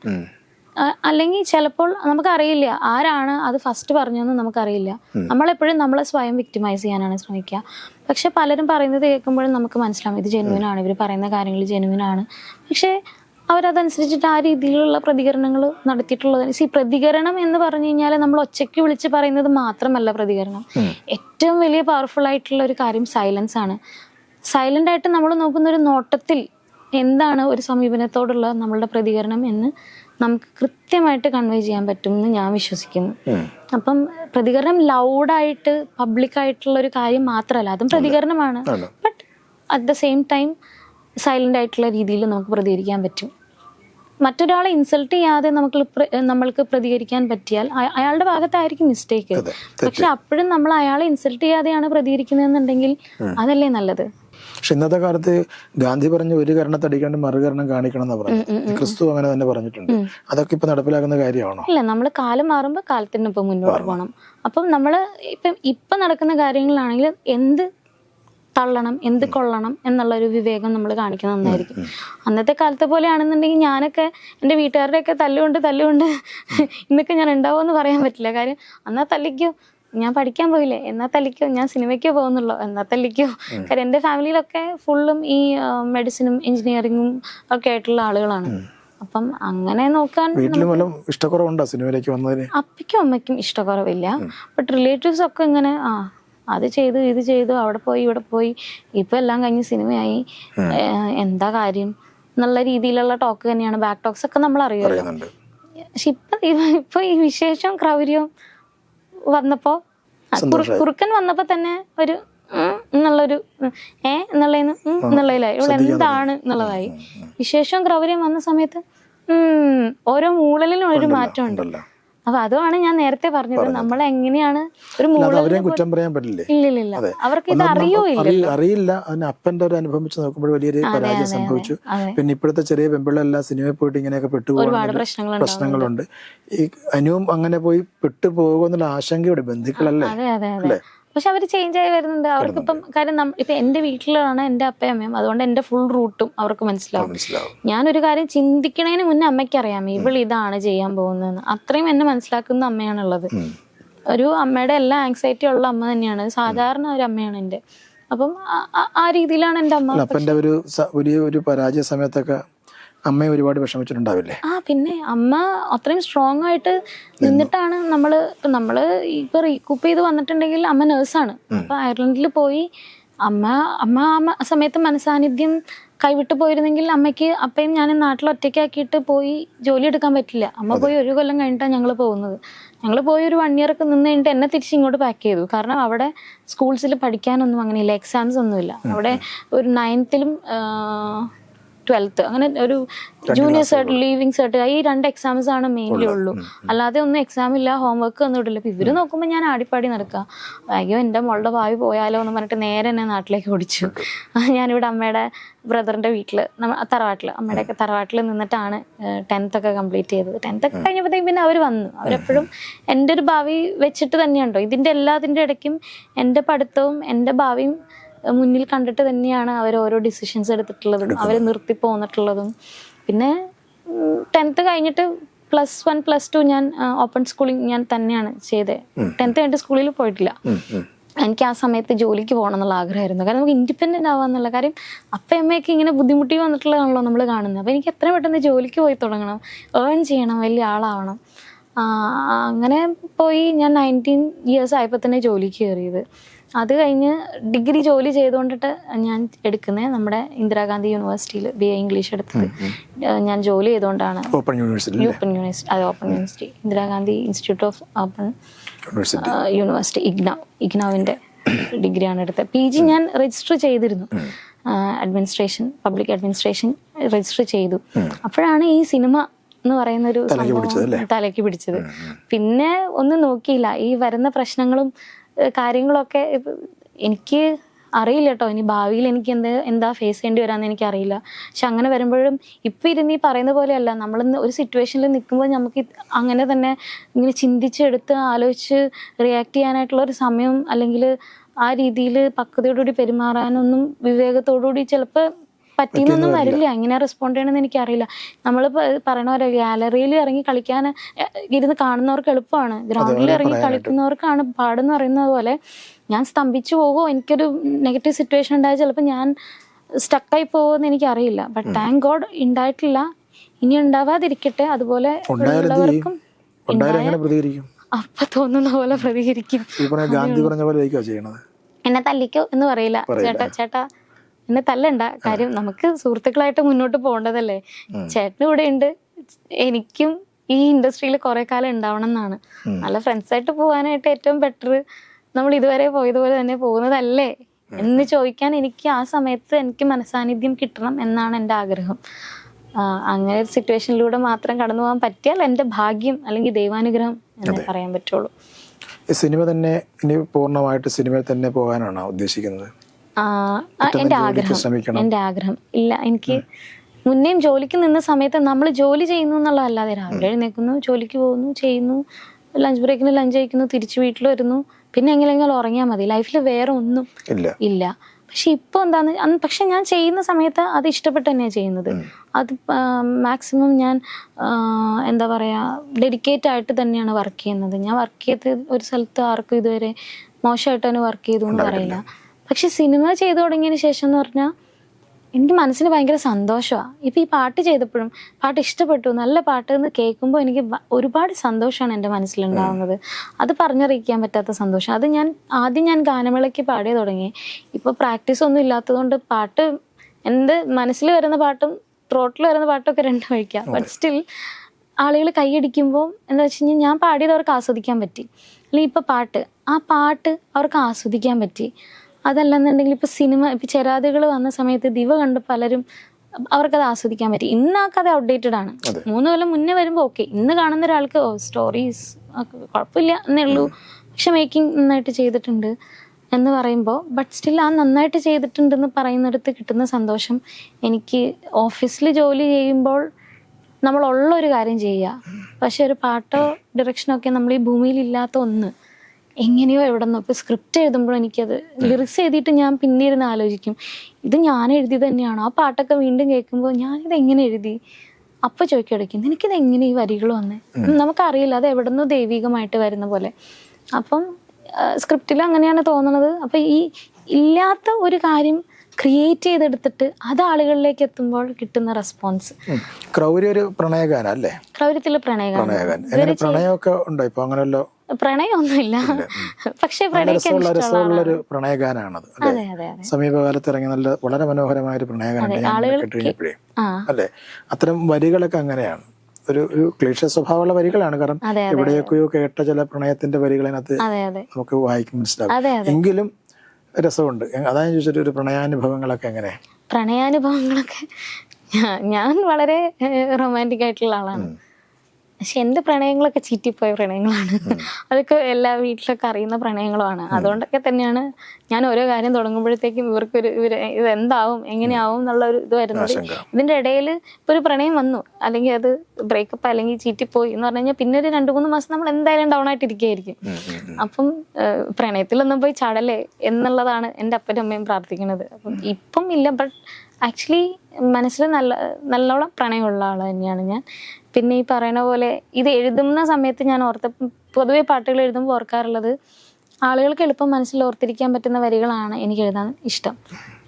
അല്ലെങ്കിൽ ചിലപ്പോൾ നമുക്കറിയില്ല ആരാണ് അത് ഫസ്റ്റ് പറഞ്ഞതെന്ന് നമുക്കറിയില്ല. നമ്മളെപ്പോഴും നമ്മളെ സ്വയം വിക്ടിമൈസ് ചെയ്യാനാണ് ശ്രമിക്കുക. പക്ഷെ പലരും പറയുന്നത് കേൾക്കുമ്പോഴും നമുക്ക് മനസ്സിലാവും. ഇത് ജെനുവിനാണ് ഇവർ പറയുന്ന കാര്യങ്ങൾ ജെനുവിനാണ് പക്ഷേ അവരതനുസരിച്ചിട്ട് ആ രീതിയിലുള്ള പ്രതികരണങ്ങൾ നടത്തിയിട്ടുള്ളത് സി പ്രതികരണം എന്ന് പറഞ്ഞു കഴിഞ്ഞാൽ നമ്മൾ ഒച്ചയ്ക്ക് വിളിച്ച് പറയുന്നത് മാത്രമല്ല പ്രതികരണം. ഏറ്റവും വലിയ പവർഫുൾ ആയിട്ടുള്ള ഒരു കാര്യം സൈലൻസ് ആണ്. സൈലന്റ് ആയിട്ട് നമ്മൾ നോക്കുന്ന ഒരു നോട്ടത്തിൽ എന്താണ് ഒരു സമീപനത്തോടുള്ള നമ്മളുടെ പ്രതികരണം എന്ന് നമുക്ക് കൃത്യമായിട്ട് കൺവേ ചെയ്യാൻ പറ്റും എന്ന് ഞാൻ വിശ്വസിക്കുന്നു. അപ്പം പ്രതികരണം ലൗഡായിട്ട് പബ്ലിക്കായിട്ടുള്ള ഒരു കാര്യം മാത്രമല്ല അതും പ്രതികരണമാണ്. But at the same time silent ആയിട്ടുള്ള രീതിയിൽ നമുക്ക് പ്രതികരിക്കാൻ പറ്റും. മറ്റൊരാളെ ഇൻസൾട്ട് ചെയ്യാതെ നമുക്ക് നമ്മൾക്ക് പ്രതികരിക്കാൻ പറ്റിയാൽ അയാളുടെ ഭാഗത്തായിരിക്കും മിസ്റ്റേക്ക് പക്ഷെ അപ്പോഴും നമ്മൾ അയാളെ ഇൻസൾട്ട് ചെയ്യാതെയാണ് പ്രതികരിക്കുന്നതെന്നുണ്ടെങ്കിൽ അതല്ലേ നല്ലത്? പക്ഷെ ഇന്നത്തെ കാലത്ത് ഗാന്ധി പറഞ്ഞ ഒരു കരണത്തടിക്കാണ്ട് മറുകരണം കാണിക്കണം എന്ന് പറഞ്ഞു ക്രിസ്തു അങ്ങനെ തന്നെ പറഞ്ഞിട്ടുണ്ട്. അതൊക്കെ ഇപ്പൊ നടപ്പിലാക്കുന്ന കാര്യമാണോ? ഇല്ല നമ്മൾ കാലം മാറുമ്പോൾ കാലത്തിനൊപ്പം മുന്നോട്ട് പോകണം അപ്പം നമ്മൾ ഇപ്പം ഇപ്പൊ നടക്കുന്ന കാര്യങ്ങളാണെങ്കിൽ എന്ത് തള്ളണം എന്ത് കൊള്ളണം എന്നുള്ള ഒരു വിവേകം നമ്മൾ കാണിക്കുന്നത് നന്നായിരിക്കും. അന്നത്തെ കാലത്തെ പോലെയാണെന്നുണ്ടെങ്കിൽ ഞാനൊക്കെ എന്റെ വീട്ടുകാരുടെയൊക്കെ തല്ലുകൊണ്ട് തല്ലുകൊണ്ട് ഇന്നൊക്കെ ഞാൻ ഉണ്ടാവുമെന്ന് പറയാൻ പറ്റില്ല. കാര്യം എന്നാൽ തല്ലിക്കോ ഞാൻ പഠിക്കാൻ പോയില്ലേ? എന്നാ തല്ലിക്കോ ഞാൻ സിനിമയ്ക്ക് പോകുന്നുള്ളൂ. എന്നാ തല്ലിക്കോ? കാര്യം എന്റെ ഫാമിലിയിലൊക്കെ ഫുള്ളും ഈ മെഡിസിനും എഞ്ചിനീയറിങ്ങും ഒക്കെ ആയിട്ടുള്ള ആളുകളാണ്. അപ്പം അങ്ങനെ നോക്കാൻ ഇഷ്ടക്കുറവുണ്ടോ സിനിമയിലേക്ക് വന്നതിന്? അപ്പയ്ക്കും അമ്മയ്ക്കും ഇഷ്ടക്കുറവില്ല. ബട്ട് റിലേറ്റീവ്സ് ഒക്കെ ഇങ്ങനെ ആ അത് ചെയ്തു ഇത് ചെയ്തു അവിടെ പോയി ഇവിടെ പോയി. ഇപ്പൊ എല്ലാം കഴിഞ്ഞ് സിനിമയായി. എന്താ കാര്യം? എന്നുള്ള രീതിയിലുള്ള ടോക്ക് തന്നെയാണ്. ബാക്ക് ടോക്സ് ഒക്കെ നമ്മൾ അറിയുമല്ലോ. പക്ഷെ ഇപ്പൊ ഇപ്പൊ ഈ വിശേഷം ക്രൗര്യം വന്നപ്പോ കുറുക്കൻ വന്നപ്പോ തന്നെ ഒരു എന്നുള്ളൊരു ഏ എന്നുള്ളതിന് എന്നുള്ളതിലായി. ഇവിടെ എന്താണ് എന്നുള്ളതായി. വിശേഷം ക്രൗര്യം വന്ന സമയത്ത് ഓരോ മൂളലിനും ഒരു മാറ്റം ഉണ്ടല്ലോ. അപ്പൊ അതുമാണ് ഞാൻ നേരത്തെ പറഞ്ഞത്. നമ്മൾ എങ്ങനെയാണ് ഒരു അവരെയും കുറ്റം പറയാൻ പറ്റില്ല? ഇല്ലില്ല. അവർക്ക് ഇത് അറിയോ ഇല്ല അറിയില്ല. അതിന് അപ്പന്റെ ഒരു അനുഭവിച്ച് വെച്ച് നോക്കുമ്പോൾ വലിയൊരു പരാജയം സംഭവിച്ചു. പിന്നെ ഇപ്പോഴത്തെ ചെറിയ പെമ്പിളെല്ലാം സിനിമയിൽ പോയിട്ട് ഇങ്ങനെയൊക്കെ പെട്ടുപോകുന്ന പ്രശ്നങ്ങളുണ്ട്. ഈ അനുവും അങ്ങനെ പോയി പെട്ടുപോകുമെന്നുള്ള ആശങ്കയുടെ ബന്ധുക്കളല്ലേ? അല്ലേ? പക്ഷെ അവർ ചേഞ്ച് ആയി വരുന്നുണ്ട്. അവർക്ക് ഇപ്പം കാര്യം ഇപ്പൊ എന്റെ വീട്ടിലാണ് എന്റെ അപ്പയും അമ്മയും അതുകൊണ്ട് എന്റെ ഫുൾ റൂട്ടും അവർക്ക് മനസ്സിലാവും. ഞാൻ ഞാനൊരു കാര്യം ചിന്തിക്കണതിന് മുന്നേ അമ്മയ്ക്ക് അറിയാം ഇവൾ ഇതാണ് ചെയ്യാൻ പോകുന്നതെന്ന്. അത്രയും എന്നെ മനസ്സിലാക്കുന്ന അമ്മയാണുള്ളത്. ഒരു അമ്മയുടെ എല്ലാ ആങ്സൈറ്റി ഉള്ള അമ്മ തന്നെയാണ്. സാധാരണ ഒരു അമ്മയാണ് എന്റെ. അപ്പം ആ രീതിയിലാണ് എന്റെ അമ്മ അപ്പന്റെ ഒരു ഒരു പരാജയ സമയത്തൊക്കെ അമ്മയെ ഒരുപാട് വിഷമിച്ചിട്ടുണ്ടാവില്ലേ? ആ പിന്നെ അമ്മ അത്രയും സ്ട്രോങ് ആയിട്ട് നിന്നിട്ടാണ് നമ്മൾ നമ്മൾ ഇപ്പൊ റീകൂപ്പ് ചെയ്ത് വന്നിട്ടുണ്ടെങ്കിൽ അമ്മ നേഴ്സാണ് അപ്പൊ അയർലൻഡിൽ പോയി അമ്മ അമ്മ ആ സമയത്ത് മനസാന്നിധ്യം കൈവിട്ട് പോയിരുന്നെങ്കിൽ അമ്മയ്ക്ക് അപ്പയും ഞാനും നാട്ടിൽ ഒറ്റയ്ക്കാക്കിയിട്ട് പോയി ജോലി എടുക്കാൻ പറ്റില്ല. അമ്മ പോയി ഒരു കൊല്ലം കഴിഞ്ഞിട്ടാണ് ഞങ്ങൾ പോകുന്നത്. ഞങ്ങൾ പോയി ഒരു വൺ ഇയർ ഒക്കെ നിന്ന് കഴിഞ്ഞിട്ട് എന്നെ തിരിച്ച് ഇങ്ങോട്ട് പാക്ക് ചെയ്തു. കാരണം അവിടെ സ്കൂൾസിൽ പഠിക്കാനൊന്നും അങ്ങനെയില്ല എക്സാംസ് ഒന്നുമില്ല. അവിടെ ഒരു നയൻത്തിലും ട്വൽത്ത് അങ്ങനെ ഒരു ജൂനിയർ സർട്ട് ലീവിങ് സർട്ട് ഈ രണ്ട് എക്സാംസ് ആണ് മെയിൻലി ഉള്ളൂ. അല്ലാതെ ഒന്നും എക്സാം ഇല്ല ഹോംവർക്ക് ഒന്നും ഇടില്ല അപ്പൊ ഇവർ നോക്കുമ്പോൾ ഞാൻ ആടിപ്പാടി നടക്കുക അയ്യോ എന്റെ മോളുടെ ഭാവി പോയാലോ എന്ന് പറഞ്ഞിട്ട് നേരെ എന്നെ നാട്ടിലേക്ക് ഓടിച്ചു. ഞാനിവിടെ അമ്മയുടെ ബ്രദറിന്റെ വീട്ടിൽ നമ്മ തറവാട്ടിൽ അമ്മയുടെ ഒക്കെ തറവാട്ടിൽ നിന്നിട്ടാണ് ടെൻത്ത് ഒക്കെ കംപ്ലീറ്റ് ചെയ്തത്. ടെൻത്ത് ഒക്കെ കഴിഞ്ഞപ്പോഴത്തേക്കും പിന്നെ അവർ വന്നു. അവരെപ്പോഴും എന്റെ ഒരു ഭാവി വെച്ചിട്ട് തന്നെയുണ്ടോ? ഇതിന്റെ എല്ലാത്തിന്റെ ഇടയ്ക്കും എന്റെ പഠിത്തവും എന്റെ ഭാവിയും മുന്നിൽ കണ്ടിട്ട് തന്നെയാണ് അവർ ഓരോ ഡിസിഷൻസ് എടുത്തിട്ടുള്ളതും അവർ നിർത്തി പോന്നിട്ടുള്ളതും. പിന്നെ ടെൻത്ത് കഴിഞ്ഞിട്ട് പ്ലസ് വൺ പ്ലസ് ടു ഞാൻ ഓപ്പൺ സ്കൂളിങ് ഞാൻ തന്നെയാണ് ചെയ്തത് ടെൻത്ത് കഴിഞ്ഞിട്ട് സ്കൂളിൽ പോയിട്ടില്ല. എനിക്ക് ആ സമയത്ത് ജോലിക്ക് പോകണം എന്നുള്ള ആഗ്രഹമായിരുന്നു. കാരണം നമുക്ക് ഇൻഡിപെൻഡന്റ് ആവാന്നുള്ള കാര്യം അപ്പം അമ്മയൊക്കെ ഇങ്ങനെ ബുദ്ധിമുട്ടി വന്നിട്ടുള്ളതാണല്ലോ നമ്മൾ കാണുന്നത്. അപ്പോൾ എനിക്ക് എത്ര പെട്ടെന്ന് ജോലിക്ക് പോയി തുടങ്ങണം ഏൺ ചെയ്യണം വലിയ ആളാവണം. അങ്ങനെ പോയി ഞാൻ നയന്റീൻ ഇയേഴ്സ് ആയപ്പോൾ തന്നെ ജോലിക്ക് കയറിയത്. അത് കഴിഞ്ഞ് ഡിഗ്രി ജോലി ചെയ്തുകൊണ്ടിട്ട് ഞാൻ എടുക്കുന്നത് നമ്മുടെ ഇന്ദിരാഗാന്ധി യൂണിവേഴ്സിറ്റിയിൽ ബി എ ഇംഗ്ലീഷ് എടുത്തത്. ഞാൻ ജോലി ചെയ്തുകൊണ്ടാണ് ഓപ്പൺ യൂണിവേഴ്സിറ്റി ഓപ്പൺ യൂണിവേഴ്സിറ്റി അതെ open university. Indira Gandhi institute of open university. ഇഗ്ന ഇഗ്നാവിന്റെ ഡിഗ്രിയാണ് എടുത്തത്. പി ജി ഞാൻ രജിസ്റ്റർ ചെയ്തിരുന്നു. അഡ്മിനിസ്ട്രേഷൻ പബ്ലിക് അഡ്മിനിസ്ട്രേഷൻ രജിസ്റ്റർ ചെയ്തു. അപ്പോഴാണ് ഈ സിനിമ എന്ന് പറയുന്ന ഒരു തലയ്ക്ക് പിടിച്ചത്. പിന്നെ ഒന്നും നോക്കിയില്ല. ഈ വരുന്ന പ്രശ്നങ്ങളും കാര്യങ്ങളൊക്കെ എനിക്ക് അറിയില്ല കേട്ടോ. ഇനി ഭാവിയിൽ എനിക്ക് എന്ത് എന്താ ഫേസ് ചെയ്യേണ്ടി വരാമെന്ന് എനിക്കറിയില്ല. പക്ഷെ അങ്ങനെ വരുമ്പോഴും ഇപ്പം ഇരുന്ന് ഈ പറയുന്ന പോലെയല്ല. നമ്മൾ ഒരു സിറ്റുവേഷനിൽ നിൽക്കുമ്പോൾ നമുക്ക് അങ്ങനെ തന്നെ ഇങ്ങനെ ചിന്തിച്ചെടുത്ത് ആലോചിച്ച് റിയാക്ട് ചെയ്യാനായിട്ടുള്ള ഒരു സമയം അല്ലെങ്കിൽ ആ രീതിയിൽ പക്വതയോടുകൂടി പെരുമാറാനൊന്നും വിവേകത്തോടുകൂടി ചിലപ്പോൾ പറ്റിയെന്നൊന്നും വരില്ല. എങ്ങനെ റെസ്പോണ്ട് ചെയ്യണമെന്ന് എനിക്കറിയില്ല. നമ്മൾ പറയണ പോലെ ഗാലറിയിൽ ഇറങ്ങി കളിക്കാൻ ഇരുന്ന് കാണുന്നവർക്ക് എളുപ്പമാണ്. ഗ്രൗണ്ടിൽ ഇറങ്ങി കളിക്കുന്നവർക്കാണ് പാടെന്ന് പറയുന്നത് പോലെ ഞാൻ സ്തംഭിച്ചു പോകുമോ എനിക്കൊരു നെഗറ്റീവ് സിറ്റുവേഷൻ ഉണ്ടായാൽ ചിലപ്പോൾ ഞാൻ സ്റ്റക്കായി പോകുമെന്ന് എനിക്കറിയില്ല. ബട്ട് താങ്ക് ഗോഡ് ഉണ്ടായിട്ടില്ല. ഇനി ഉണ്ടാവാതിരിക്കട്ടെ. അതുപോലെ ഉള്ളവർക്കും അപ്പൊ തോന്നുന്ന പോലെ പ്രതികരിക്കും. ഗാന്ധി പറഞ്ഞ പോലെ ചെയ്യണത്? എന്നെ തല്ലിക്കോ എന്ന് പറയില്ല. ചേട്ടാ ചേട്ടാ എന്നെ തല്ലണ്ട. കാര്യം നമുക്ക് സുഹൃത്തുക്കളായിട്ട് മുന്നോട്ട് പോകേണ്ടതല്ലേ? ചേട്ടനും ഇവിടെ ഉണ്ട് എനിക്കും ഈ ഇൻഡസ്ട്രിയിൽ കുറെ കാലം ഉണ്ടാവണം എന്നാണ്. നല്ല ഫ്രണ്ട്സായിട്ട് പോകാനായിട്ട് ഏറ്റവും ബെറ്റർ നമ്മൾ ഇതുവരെ പോയതുപോലെ തന്നെ പോകുന്നതല്ലേ? എന്ന് ചോദിക്കാൻ എനിക്ക് ആ സമയത്ത് എനിക്ക് മനസാന്നിധ്യം കിട്ടണം എന്നാണ് എന്റെ ആഗ്രഹം. അങ്ങനെ ഒരു സിറ്റുവേഷനിലൂടെ മാത്രം കടന്നു പോകാൻ പറ്റിയാൽ എന്റെ ഭാഗ്യം അല്ലെങ്കിൽ ദൈവാനുഗ്രഹം എന്നേ പറയാൻ പറ്റുള്ളൂ. സിനിമ തന്നെ ഇനി പൂർണമായിട്ട് സിനിമയിൽ തന്നെ പോകാനാണോ ഉദ്ദേശിക്കുന്നത്? എന്റെ ആഗ്രഹം. എന്റെ ആഗ്രഹം. ഇല്ല എനിക്ക് മുന്നേം ജോലിക്ക് നിന്ന സമയത്ത് നമ്മൾ ജോലി ചെയ്യുന്നു എന്നുള്ളതല്ലാതെ രാവിലെ എഴുന്നേക്കുന്നു ജോലിക്ക് പോകുന്നു ചെയ്യുന്നു ലഞ്ച് ബ്രേക്കിന് ലഞ്ച് കഴിക്കുന്നു തിരിച്ച് വീട്ടിൽ വരുന്നു. പിന്നെ എങ്ങനെയെങ്കിലും ഉറങ്ങിയാൽ മതി. ലൈഫിൽ വേറെ ഒന്നും ഇല്ല. പക്ഷെ ഇപ്പോൾ എന്താന്ന് അന്ന് പക്ഷെ ഞാൻ ചെയ്യുന്ന സമയത്ത് അത് ഇഷ്ടപ്പെട്ട് തന്നെയാണ് ചെയ്യുന്നത്. അത് മാക്സിമം ഞാൻ എന്താ പറയുക ഡെഡിക്കേറ്റ് ആയിട്ട് തന്നെയാണ് വർക്ക് ചെയ്യുന്നത്. ഞാൻ വർക്ക് ചെയ്ത് ഒരു സ്ഥലത്ത് ആർക്കും ഇതുവരെ മോശമായിട്ട് തന്നെ വർക്ക് ചെയ്തു എന്ന് പറയില്ല. പക്ഷെ സിനിമ ചെയ്തു തുടങ്ങിയതിന് ശേഷം എന്ന് പറഞ്ഞാൽ എനിക്ക് മനസ്സിന് ഭയങ്കര സന്തോഷമാണ് ഇപ്പം ഈ പാട്ട് ചെയ്തപ്പോഴും പാട്ട് ഇഷ്ടപ്പെട്ടു നല്ല പാട്ട് എന്ന് കേൾക്കുമ്പോൾ എനിക്ക് ഒരുപാട് സന്തോഷമാണ് എന്റെ മനസ്സിലുണ്ടാവുന്നത്. അത് പറഞ്ഞറിയിക്കാൻ പറ്റാത്ത സന്തോഷം. അത് ഞാൻ ആദ്യം ഞാൻ ഗാനമേളയ്ക്ക് പാടിയ തുടങ്ങി. ഇപ്പോൾ പ്രാക്ടീസ് ഒന്നും ഇല്ലാത്തതുകൊണ്ട് പാട്ട് എന്റെ മനസ്സിൽ വരുന്ന പാട്ടും ത്രോട്ടിൽ വരുന്ന പാട്ടൊക്കെ രണ്ട് വഴിക്കാം ബട്ട് സ്റ്റിൽ ആളുകൾ കൈയടിക്കുമ്പോൾ എന്താ വെച്ച് കഴിഞ്ഞാൽ ഞാൻ പാടിയത് അവർക്ക് ആസ്വദിക്കാൻ പറ്റി. അല്ലെങ്കിൽ ഇപ്പോൾ പാട്ട് ആ പാട്ട് അവർക്ക് ആസ്വദിക്കാൻ പറ്റി. അതല്ലെന്നുണ്ടെങ്കിൽ ഇപ്പോൾ സിനിമ ഇപ്പോൾ ചെരാതുകൾ വന്ന സമയത്ത് ദിവ കണ്ട് പലരും അവർക്കത് ആസ്വദിക്കാൻ പറ്റി. ഇന്ന് ആ കഥ ഔട്ട്ഡേറ്റഡ് ആണ്. മൂന്ന് കൊല്ലം മുന്നേ വരുമ്പോൾ ഓക്കെ ഇന്ന് കാണുന്ന ഒരാൾക്ക് സ്റ്റോറീസ് കുഴപ്പമില്ല എന്നേ ഉള്ളൂ പക്ഷെ മേക്കിംഗ് നന്നായിട്ട് ചെയ്തിട്ടുണ്ട് എന്ന് പറയുമ്പോൾ ബട്ട് സ്റ്റിൽ ആ നന്നായിട്ട് ചെയ്തിട്ടുണ്ടെന്ന് പറയുന്നിടത്ത് കിട്ടുന്ന സന്തോഷം എനിക്ക് ഓഫീസിൽ ജോലി ചെയ്യുമ്പോൾ നമ്മളുള്ള ഒരു കാര്യം ചെയ്യുക പക്ഷെ ഒരു പാട്ടോ ഡിറക്ഷനോ ഒക്കെ നമ്മൾ ഈ ഭൂമിയിൽ ഇല്ലാത്ത ഒന്ന് എങ്ങനെയോ എവിടെ നിന്നോ ഇപ്പോൾ സ്ക്രിപ്റ്റ് എഴുതുമ്പോൾ എനിക്കത് ലിറിക്സ് എഴുതിയിട്ട് ഞാൻ പിന്നെ ഇരുന്ന് ആലോചിക്കും. ഇത് ഞാൻ എഴുതി തന്നെയാണോ? ആ പാട്ടൊക്കെ വീണ്ടും കേൾക്കുമ്പോൾ ഞാനിത് എങ്ങനെ എഴുതി? അപ്പോൾ ചോദിക്കിടയ്ക്കും നിനക്കിത് എങ്ങനെ ഈ വരികൾ വന്നേ? നമുക്കറിയില്ല അത് എവിടെ നിന്നോ ദൈവികമായിട്ട് വരുന്ന പോലെ. അപ്പം സ്ക്രിപ്റ്റിൽ അങ്ങനെയാണ് തോന്നുന്നത് അപ്പം ഈ ഇല്ലാത്ത ഒരു കാര്യം ക്രിയേറ്റ് ചെയ്തെടുത്തിട്ട് അത് ആളുകളിലേക്ക് എത്തുമ്പോൾ കിട്ടുന്ന റെസ്പോൺസ്. ക്രൗര്യ ഒരു പ്രണയഗാന അല്ലേ? ക്രൗര്യത്തിലെ പ്രണയഗാനം. പ്രണയമൊക്കെ ഉണ്ടോ ഇപ്പൊ? അങ്ങനെയല്ലോ? പ്രണയമൊന്നുമില്ല. പക്ഷേ ഒരു പ്രണയഗാനാണത്. സമീപകാലത്ത് ഇറങ്ങിയ നല്ല വളരെ മനോഹരമായ ഒരു പ്രണയഗാനാണ് അല്ലേ? അത്തരം വരികളൊക്കെ അങ്ങനെയാണ്. ഒരു ഒരു ക്ലീഷ സ്വഭാവമുള്ള വരികളാണ്. കാരണം എവിടെയൊക്കെയോ കേട്ട ചില പ്രണയത്തിന്റെ അതെ നമുക്ക് വായിക്കും മനസ്സിലാവും. എങ്കിലും രസമുണ്ട്. എ- അതാ ഞാൻ ചോദിച്ചിട്ട് ഒരു പ്രണയാനുഭവങ്ങളൊക്കെ എങ്ങനെ? പ്രണയാനുഭവങ്ങളൊക്കെ? ഞാൻ വളരെ റൊമാന്റിക് ആയിട്ടുള്ള ആളാണ്. പക്ഷെ എന്റെ പ്രണയങ്ങളൊക്കെ ചീറ്റിപ്പോയ പ്രണയങ്ങളാണ്. അതൊക്കെ എല്ലാ വീട്ടിലൊക്കെ അറിയുന്ന പ്രണയങ്ങളുമാണ് അതുകൊണ്ടൊക്കെ തന്നെയാണ് ഞാൻ ഓരോ കാര്യം തുടങ്ങുമ്പോഴത്തേക്കും ഇവർക്കൊരു ഇവർ ഇത് എന്താവും എങ്ങനെയാവും എന്നുള്ള ഒരു ഇത് വരുന്നത്. ഇതിന്റെ ഇടയിൽ ഇപ്പൊ ഒരു പ്രണയം വന്നു. അല്ലെങ്കിൽ അത് ബ്രേക്കപ്പ് അല്ലെങ്കിൽ ചീറ്റിപ്പോയി എന്ന് പറഞ്ഞു കഴിഞ്ഞാൽ പിന്നെ ഒരു രണ്ടു മൂന്ന് മാസം നമ്മൾ എന്തായാലും ഡൗൺ ആയിട്ട് ഇരിക്കുകയായിരിക്കും ഉം, ഉം, ഉം. അപ്പം പ്രണയത്തിലൊന്നും പോയി ചടലേ എന്നുള്ളതാണ് എന്റെ അപ്പനും അമ്മയും പ്രാർത്ഥിക്കുന്നത്. അപ്പം ഇപ്പം ഇല്ല ബട്ട് ആക്ച്വലി മനസ്സിൽ നല്ല നല്ലോണം പ്രണയമുള്ള ആൾ തന്നെയാണ് ഞാൻ പിന്നെ ഈ പറയുന്ന പോലെ ഇത് എഴുതുന്ന സമയത്ത് ഞാൻ ഓർത്ത പൊതുവെ പാട്ടുകൾ എഴുതുമ്പോൾ ഓർക്കാറുള്ളത് ആളുകൾക്ക് എളുപ്പം മനസ്സിൽ ഓർത്തിരിക്കാൻ പറ്റുന്ന വരികളാണ് എനിക്ക് എഴുതാൻ ഇഷ്ടം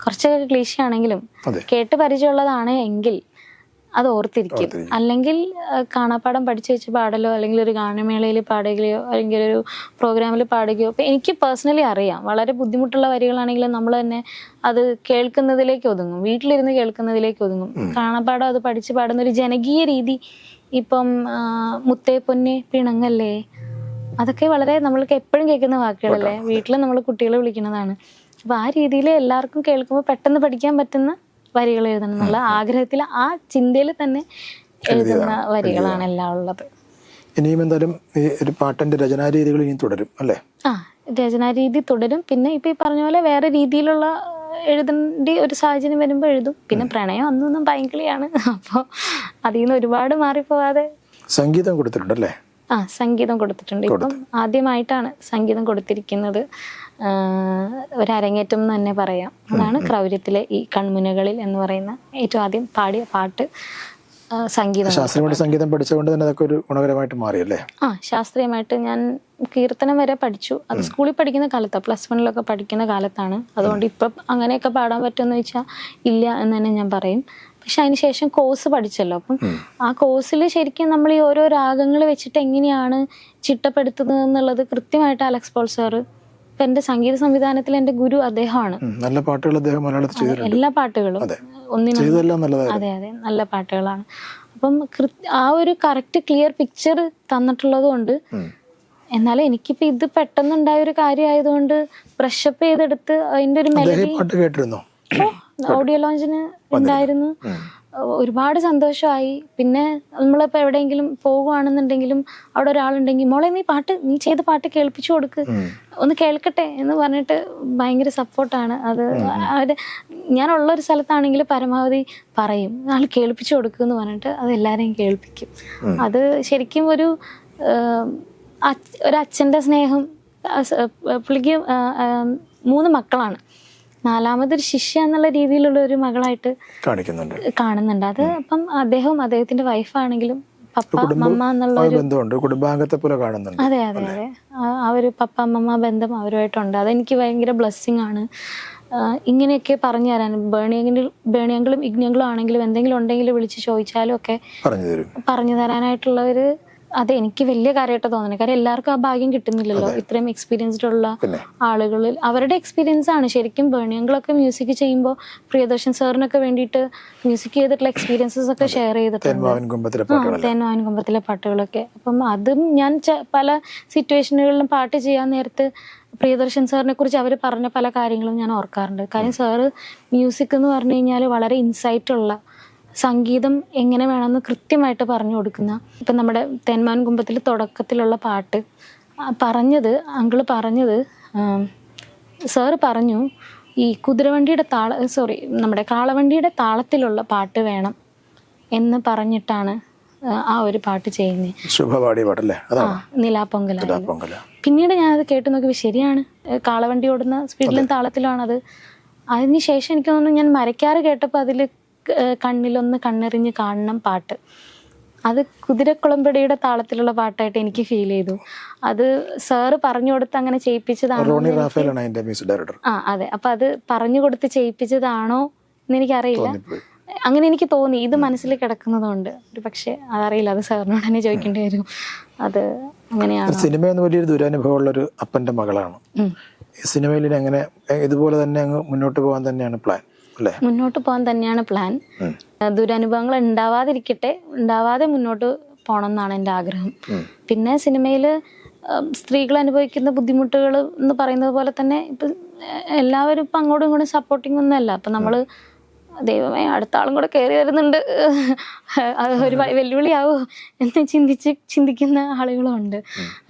കുറച്ചൊക്കെ ക്ലീശയാണെങ്കിലും. കേട്ട് പരിചയമുള്ളതാണ് എങ്കിൽ അത് ഓർത്തിരിക്കും. അല്ലെങ്കിൽ കാണാപ്പാടം പഠിച്ചു വെച്ച് പാടലോ അല്ലെങ്കിൽ ഒരു ഗാനമേളയിൽ പാടുകയോ അല്ലെങ്കിൽ ഒരു പ്രോഗ്രാമിൽ പാടുകയോ ഇപ്പം എനിക്ക് പേഴ്സണലി അറിയാം. വളരെ ബുദ്ധിമുട്ടുള്ള വരികളാണെങ്കിലും നമ്മൾ തന്നെ അത് കേൾക്കുന്നതിലേക്ക് ഒതുങ്ങും. വീട്ടിലിരുന്ന് കേൾക്കുന്നതിലേക്ക് ഒതുങ്ങും. കാണാപ്പാടം അത് പഠിച്ച് പാടുന്ന ഒരു ജനകീയ രീതി ഇപ്പം മുത്തേ പൊന്നെ പിണങ്ങല്ലേ? അതൊക്കെ വളരെ നമ്മൾക്ക് എപ്പോഴും കേൾക്കുന്ന വാക്കുകളല്ലേ? വീട്ടിൽ നമ്മൾ കുട്ടികളെ വിളിക്കുന്നതാണ്. അപ്പൊ ആ രീതിയിൽ എല്ലാവർക്കും കേൾക്കുമ്പോൾ പെട്ടെന്ന് പഠിക്കാൻ പറ്റുന്ന വരികൾ എഴുതണം എന്നുള്ള ആഗ്രഹത്തിൽ ആ ചിന്തയിൽ തന്നെ എഴുതുന്ന വരികളാണ് എല്ലാം ഉള്ളത്. ഇനിയും എന്തായാലും ഈ ഒരു പാട്ടിന്റെ രചനാരീതികൾ ഇനിയും തുടരും അല്ലേ? ആ രചനാ രീതി തുടരും. പിന്നെ ഇപ്പൊ ഈ പറഞ്ഞ പോലെ വേറെ രീതിയിലുള്ള എഴുതേണ്ട ഒരു സാഹചര്യം വരുമ്പോൾ എഴുതും. പിന്നെ പ്രണയം അന്നൊന്നും ഭയങ്കരയാണ്. അപ്പോൾ അതിൽ നിന്ന് ഒരുപാട് മാറിപ്പോവാതെ സംഗീതം കൊടുത്തിട്ടുണ്ട് അല്ലേ? ആ സംഗീതം കൊടുത്തിട്ടുണ്ട്. ഇപ്പം ആദ്യമായിട്ടാണ് സംഗീതം കൊടുത്തിരിക്കുന്നത്. ഒരു അരങ്ങേറ്റം എന്ന് തന്നെ പറയാം. അതാണ് ക്രൗര്യത്തിലെ ഈ കൺമുനകളിൽ എന്ന് പറയുന്ന ഏറ്റവും ആദ്യം പാടിയ പാട്ട് സംഗീതം. ശാസ്ത്രീയമായിട്ട് സംഗീതം പഠിച്ചുകൊണ്ട് തന്നെ അതൊക്കെ ഒരു ഗുണകരമായിട്ട് മാറിയല്ലേ ആ ശാസ്ത്രീയമായിട്ട് ഞാൻ കീർത്തനം വരെ പഠിച്ചു. അത് സ്കൂളിൽ പഠിക്കുന്ന കാലത്താണ് പ്ലസ് വണ്ണിലൊക്കെ പഠിക്കുന്ന കാലത്താണ്. അതുകൊണ്ട് ഇപ്പം അങ്ങനെയൊക്കെ പാടാൻ പറ്റുമെന്ന് വെച്ചാൽ ഇല്ല എന്ന് തന്നെ ഞാൻ പറയും. പക്ഷെ അതിന് ശേഷം കോഴ്സ് പഠിച്ചല്ലോ. അപ്പം ആ കോഴ്സിൽ ശരിക്കും നമ്മൾ ഈ ഓരോ രാഗങ്ങൾ വെച്ചിട്ട് എങ്ങനെയാണ് ചിട്ടപ്പെടുത്തുന്നത് എന്നുള്ളത് കൃത്യമായിട്ട് അലക്സ് പോൾ സാറ് ഇപ്പം എന്റെ സംഗീത സംവിധാനത്തിൽ എന്റെ ഗുരു അദ്ദേഹമാണ്. നല്ല പാട്ടുകൾ അദ്ദേഹം മലയാളത്തിൽ ചെയ്തിട്ടുണ്ട്. എല്ലാ പാട്ടുകളും ഒന്നിനും അതെ അതെ നല്ല പാട്ടുകളാണ്. അപ്പം ആ ഒരു കറക്റ്റ് ക്ലിയർ പിക്ചർ തന്നിട്ടുള്ളത് കൊണ്ട് എന്നാൽ എന്നാലും എനിക്കിപ്പോ ഇത് പെട്ടെന്നുണ്ടായ ഒരു കാര്യമായതുകൊണ്ട് ബ്രഷപ്പ് ചെയ്തെടുത്ത് അതിന്റെ ഒരു മെലഡി ഓഡിയോ ലോഞ്ചിന് ഉണ്ടായിരുന്നു. ഒരുപാട് സന്തോഷമായി പിന്നെ നമ്മളിപ്പോ എവിടെയെങ്കിലും പോകുവാണെന്നുണ്ടെങ്കിലും അവിടെ ഒരാളുണ്ടെങ്കിൽ മോളെ നീ പാട്ട് നീ ചെയ്ത പാട്ട് കേൾപ്പിച്ചു കൊടുക്ക്. ഒന്ന് കേൾക്കട്ടെ എന്ന് പറഞ്ഞിട്ട് ഭയങ്കര സപ്പോർട്ടാണ്. അത് അവർ ഞാനുള്ള ഒരു സ്ഥലത്താണെങ്കിൽ പരമാവധി പറയും. ആൾ കേൾപ്പിച്ചു കൊടുക്കുക എന്ന് പറഞ്ഞിട്ട് അത് എല്ലാരെയും കേൾപ്പിക്കും. അത് ശരിക്കും ഒരു ഒരു അച്ഛന്റെ സ്നേഹം പുള്ളിക്ക് മൂന്ന് മക്കളാണ്. നാലാമതൊരു ശിഷ്യ എന്നുള്ള രീതിയിലുള്ള ഒരു മകളായിട്ട് കാണിക്കുന്നുണ്ട്. കാണുന്നുണ്ട്. അത് അപ്പം അദ്ദേഹവും അദ്ദേഹത്തിന്റെ വൈഫാണെങ്കിലും പപ്പ മമ്മ എന്നുള്ള ബന്ധമുണ്ട്. കുടുംബാംഗത്തെ പോലെ കാണുന്നുണ്ട്. അതെ അതെ അതെ. ആ- ഒരു പപ്പ അമ്മമ്മ ബന്ധം അവരുമായിട്ടുണ്ട്. അതെനിക്ക് ഭയങ്കര ബ്ലെസ്സിങ് ആണ്. ഇങ്ങനെയൊക്കെ പറഞ്ഞു തരാൻ. ബേണിയെങ്കിലും ബേണിയങ്ങളും ഇഗ്നങ്ങളും ആണെങ്കിലും എന്തെങ്കിലും ഉണ്ടെങ്കിൽ വിളിച്ച് ചോദിച്ചാലും ഒക്കെ പറഞ്ഞു തരാനായിട്ടുള്ള ഒരു അതെ എനിക്ക് വലിയ കാര്യമായിട്ട് തോന്നുന്നത്. കാര്യം എല്ലാവർക്കും ആ ഭാഗ്യം കിട്ടുന്നില്ലല്ലോ. ഇത്രയും എക്സ്പീരിയൻസ്ഡ് ഉള്ള ആളുകളിൽ അവരുടെ എക്സ്പീരിയൻസ് ആണ്. ശരിക്കും ബേണിയങ്ങളൊക്കെ മ്യൂസിക് ചെയ്യുമ്പോൾ പ്രിയദർശൻ സാറിനൊക്കെ വേണ്ടിയിട്ട് മ്യൂസിക് ചെയ്തിട്ടുള്ള എക്സ്പീരിയൻസസ് ഒക്കെ ഷെയർ ചെയ്തിട്ടുണ്ട്. തേൻവാൻ കുമ്പത്തിലെ പാട്ടുകളൊക്കെ. അപ്പം അതും ഞാൻ പല സിറ്റുവേഷനുകളിലും പാട്ട് ചെയ്യാൻ നേരത്ത് പ്രിയദർശൻ സാറിനെ കുറിച്ച് അവർ പറഞ്ഞ പല കാര്യങ്ങളും ഞാൻ ഓർക്കാറുണ്ട്. കാര്യം സാറ് മ്യൂസിക് എന്ന് പറഞ്ഞു കഴിഞ്ഞാൽ വളരെ ഇൻസൈറ്റ് ഉള്ള സംഗീതം എങ്ങനെ വേണമെന്ന് കൃത്യമായിട്ട് പറഞ്ഞു കൊടുക്കുന്ന ഇപ്പം നമ്മുടെ തെന്മാൻ കുമ്പത്തിൽ തുടക്കത്തിലുള്ള പാട്ട് പറഞ്ഞത് അങ്കിൾ പറഞ്ഞത് സാറ് പറഞ്ഞു ഈ കുതിരവണ്ടിയുടെ താള സോറി നമ്മുടെ കാളവണ്ടിയുടെ താളത്തിലുള്ള പാട്ട് വേണം എന്ന് പറഞ്ഞിട്ടാണ് ആ, ഒരു പാട്ട് ചെയ്യുന്നത് ശുഭ പാട്ടല്ലേ? ആ നിലാപ്പൊങ്കല പൊങ്കല പിന്നീട് ഞാനത് കേട്ട് നോക്കിയപ്പോൾ ശരിയാണ്. കാളവണ്ടി ഓടുന്ന സ്പീഡിലും താളത്തിലുമാണത് അതിനുശേഷം എനിക്ക് തോന്നുന്നു ഞാൻ മരക്കാറ് കേട്ടപ്പോൾ അതിൽ കണ്ണിലൊന്ന് കണ്ണെറിഞ്ഞ് കാണണം പാട്ട്. അത് കുതിരക്കുളമ്പടിയുടെ താളത്തിലുള്ള പാട്ടായിട്ട് എനിക്ക് ഫീൽ ചെയ്തു. അത് സാറ് പറഞ്ഞു കൊടുത്ത് അങ്ങനെ ചെയ്യിപ്പിച്ചതാണോ ആ അതെ. അപ്പൊ അത് പറഞ്ഞു കൊടുത്ത് ചെയ്യിപ്പിച്ചതാണോ എന്ന് എനിക്കറിയില്ല. അങ്ങനെ എനിക്ക് തോന്നി. ഇത് മനസ്സിൽ കിടക്കുന്നതുകൊണ്ട്. ഒരു പക്ഷെ അതറിയില്ല. അത് സാറിനോട് തന്നെ ചോദിക്കേണ്ടി വരും. അത് അങ്ങനെയാണ്? സിനിമ എന്ന് വലിയൊരു ദുരനുഭവമുള്ള ഒരു അപ്പന്റെ മകളാണ്. സിനിമയിൽ അങ്ങനെ ഇതുപോലെ തന്നെ അങ്ങ് മുന്നോട്ട് പോകാൻ തന്നെയാണ് പ്ലാൻ. മുന്നോട്ട് പോകാൻ തന്നെയാണ് പ്ലാൻ ദുരനുഭവങ്ങൾ ഉണ്ടാവാതിരിക്കട്ടെ ഉണ്ടാവാതെ മുന്നോട്ട് പോകണം എന്നാണ് എന്റെ ആഗ്രഹം. പിന്നെ സിനിമയിൽ സ്ത്രീകൾ അനുഭവിക്കുന്ന ബുദ്ധിമുട്ടുകൾ എന്ന് പറയുന്നത് പോലെ തന്നെ ഇപ്പം എല്ലാവരും ഇപ്പം അങ്ങോട്ടും ഇങ്ങോട്ടും സപ്പോർട്ടിങ് ഒന്നുമല്ല അപ്പം നമ്മൾ ദൈവമേ അടുത്ത ആളും കൂടെ കയറി വരുന്നുണ്ട്. അത് ഒരു വെല്ലുവിളിയാവോ എന്ന് ചിന്തിച്ച് ചിന്തിക്കുന്ന ആളുകളും ഉണ്ട്.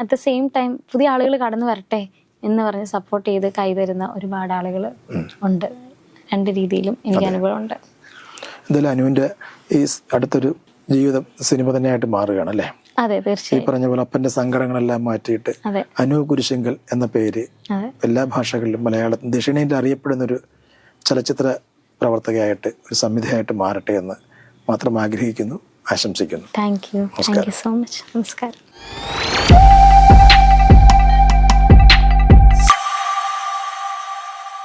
അറ്റ് ദ സെയിം ടൈം പുതിയ ആളുകൾ കടന്നു വരട്ടെ എന്ന് പറഞ്ഞ് സപ്പോർട്ട് ചെയ്ത് കൈതരുന്ന ഒരുപാട് ആളുകൾ ഉണ്ട്. രണ്ട് രീതിയിലും എനിക്ക് അനുഭവമുണ്ട്. എന്തായാലും അനുവിന്റെ ഈ അടുത്തൊരു ജീവിതം സിനിമ തന്നെയായിട്ട് മാറുകയാണ് അല്ലേ? അതെ തീർച്ചയായും. ഈ പറഞ്ഞ പോലെ അപ്പന്റെ സങ്കടങ്ങളെല്ലാം മാറ്റിയിട്ട് അനു കുരിശങ്കൽ എന്ന പേര് എല്ലാ ഭാഷകളിലും മലയാളം ദക്ഷിണേന്ത്യ അറിയപ്പെടുന്ന ഒരു ചലച്ചിത്ര പ്രവർത്തകയായിട്ട് ഒരു സംവിധയായിട്ട് മാറട്ടെ എന്ന് മാത്രം ആഗ്രഹിക്കുന്നു ആശംസിക്കുന്നു. താങ്ക് യു സോ മച്ച് നമസ്കാരം.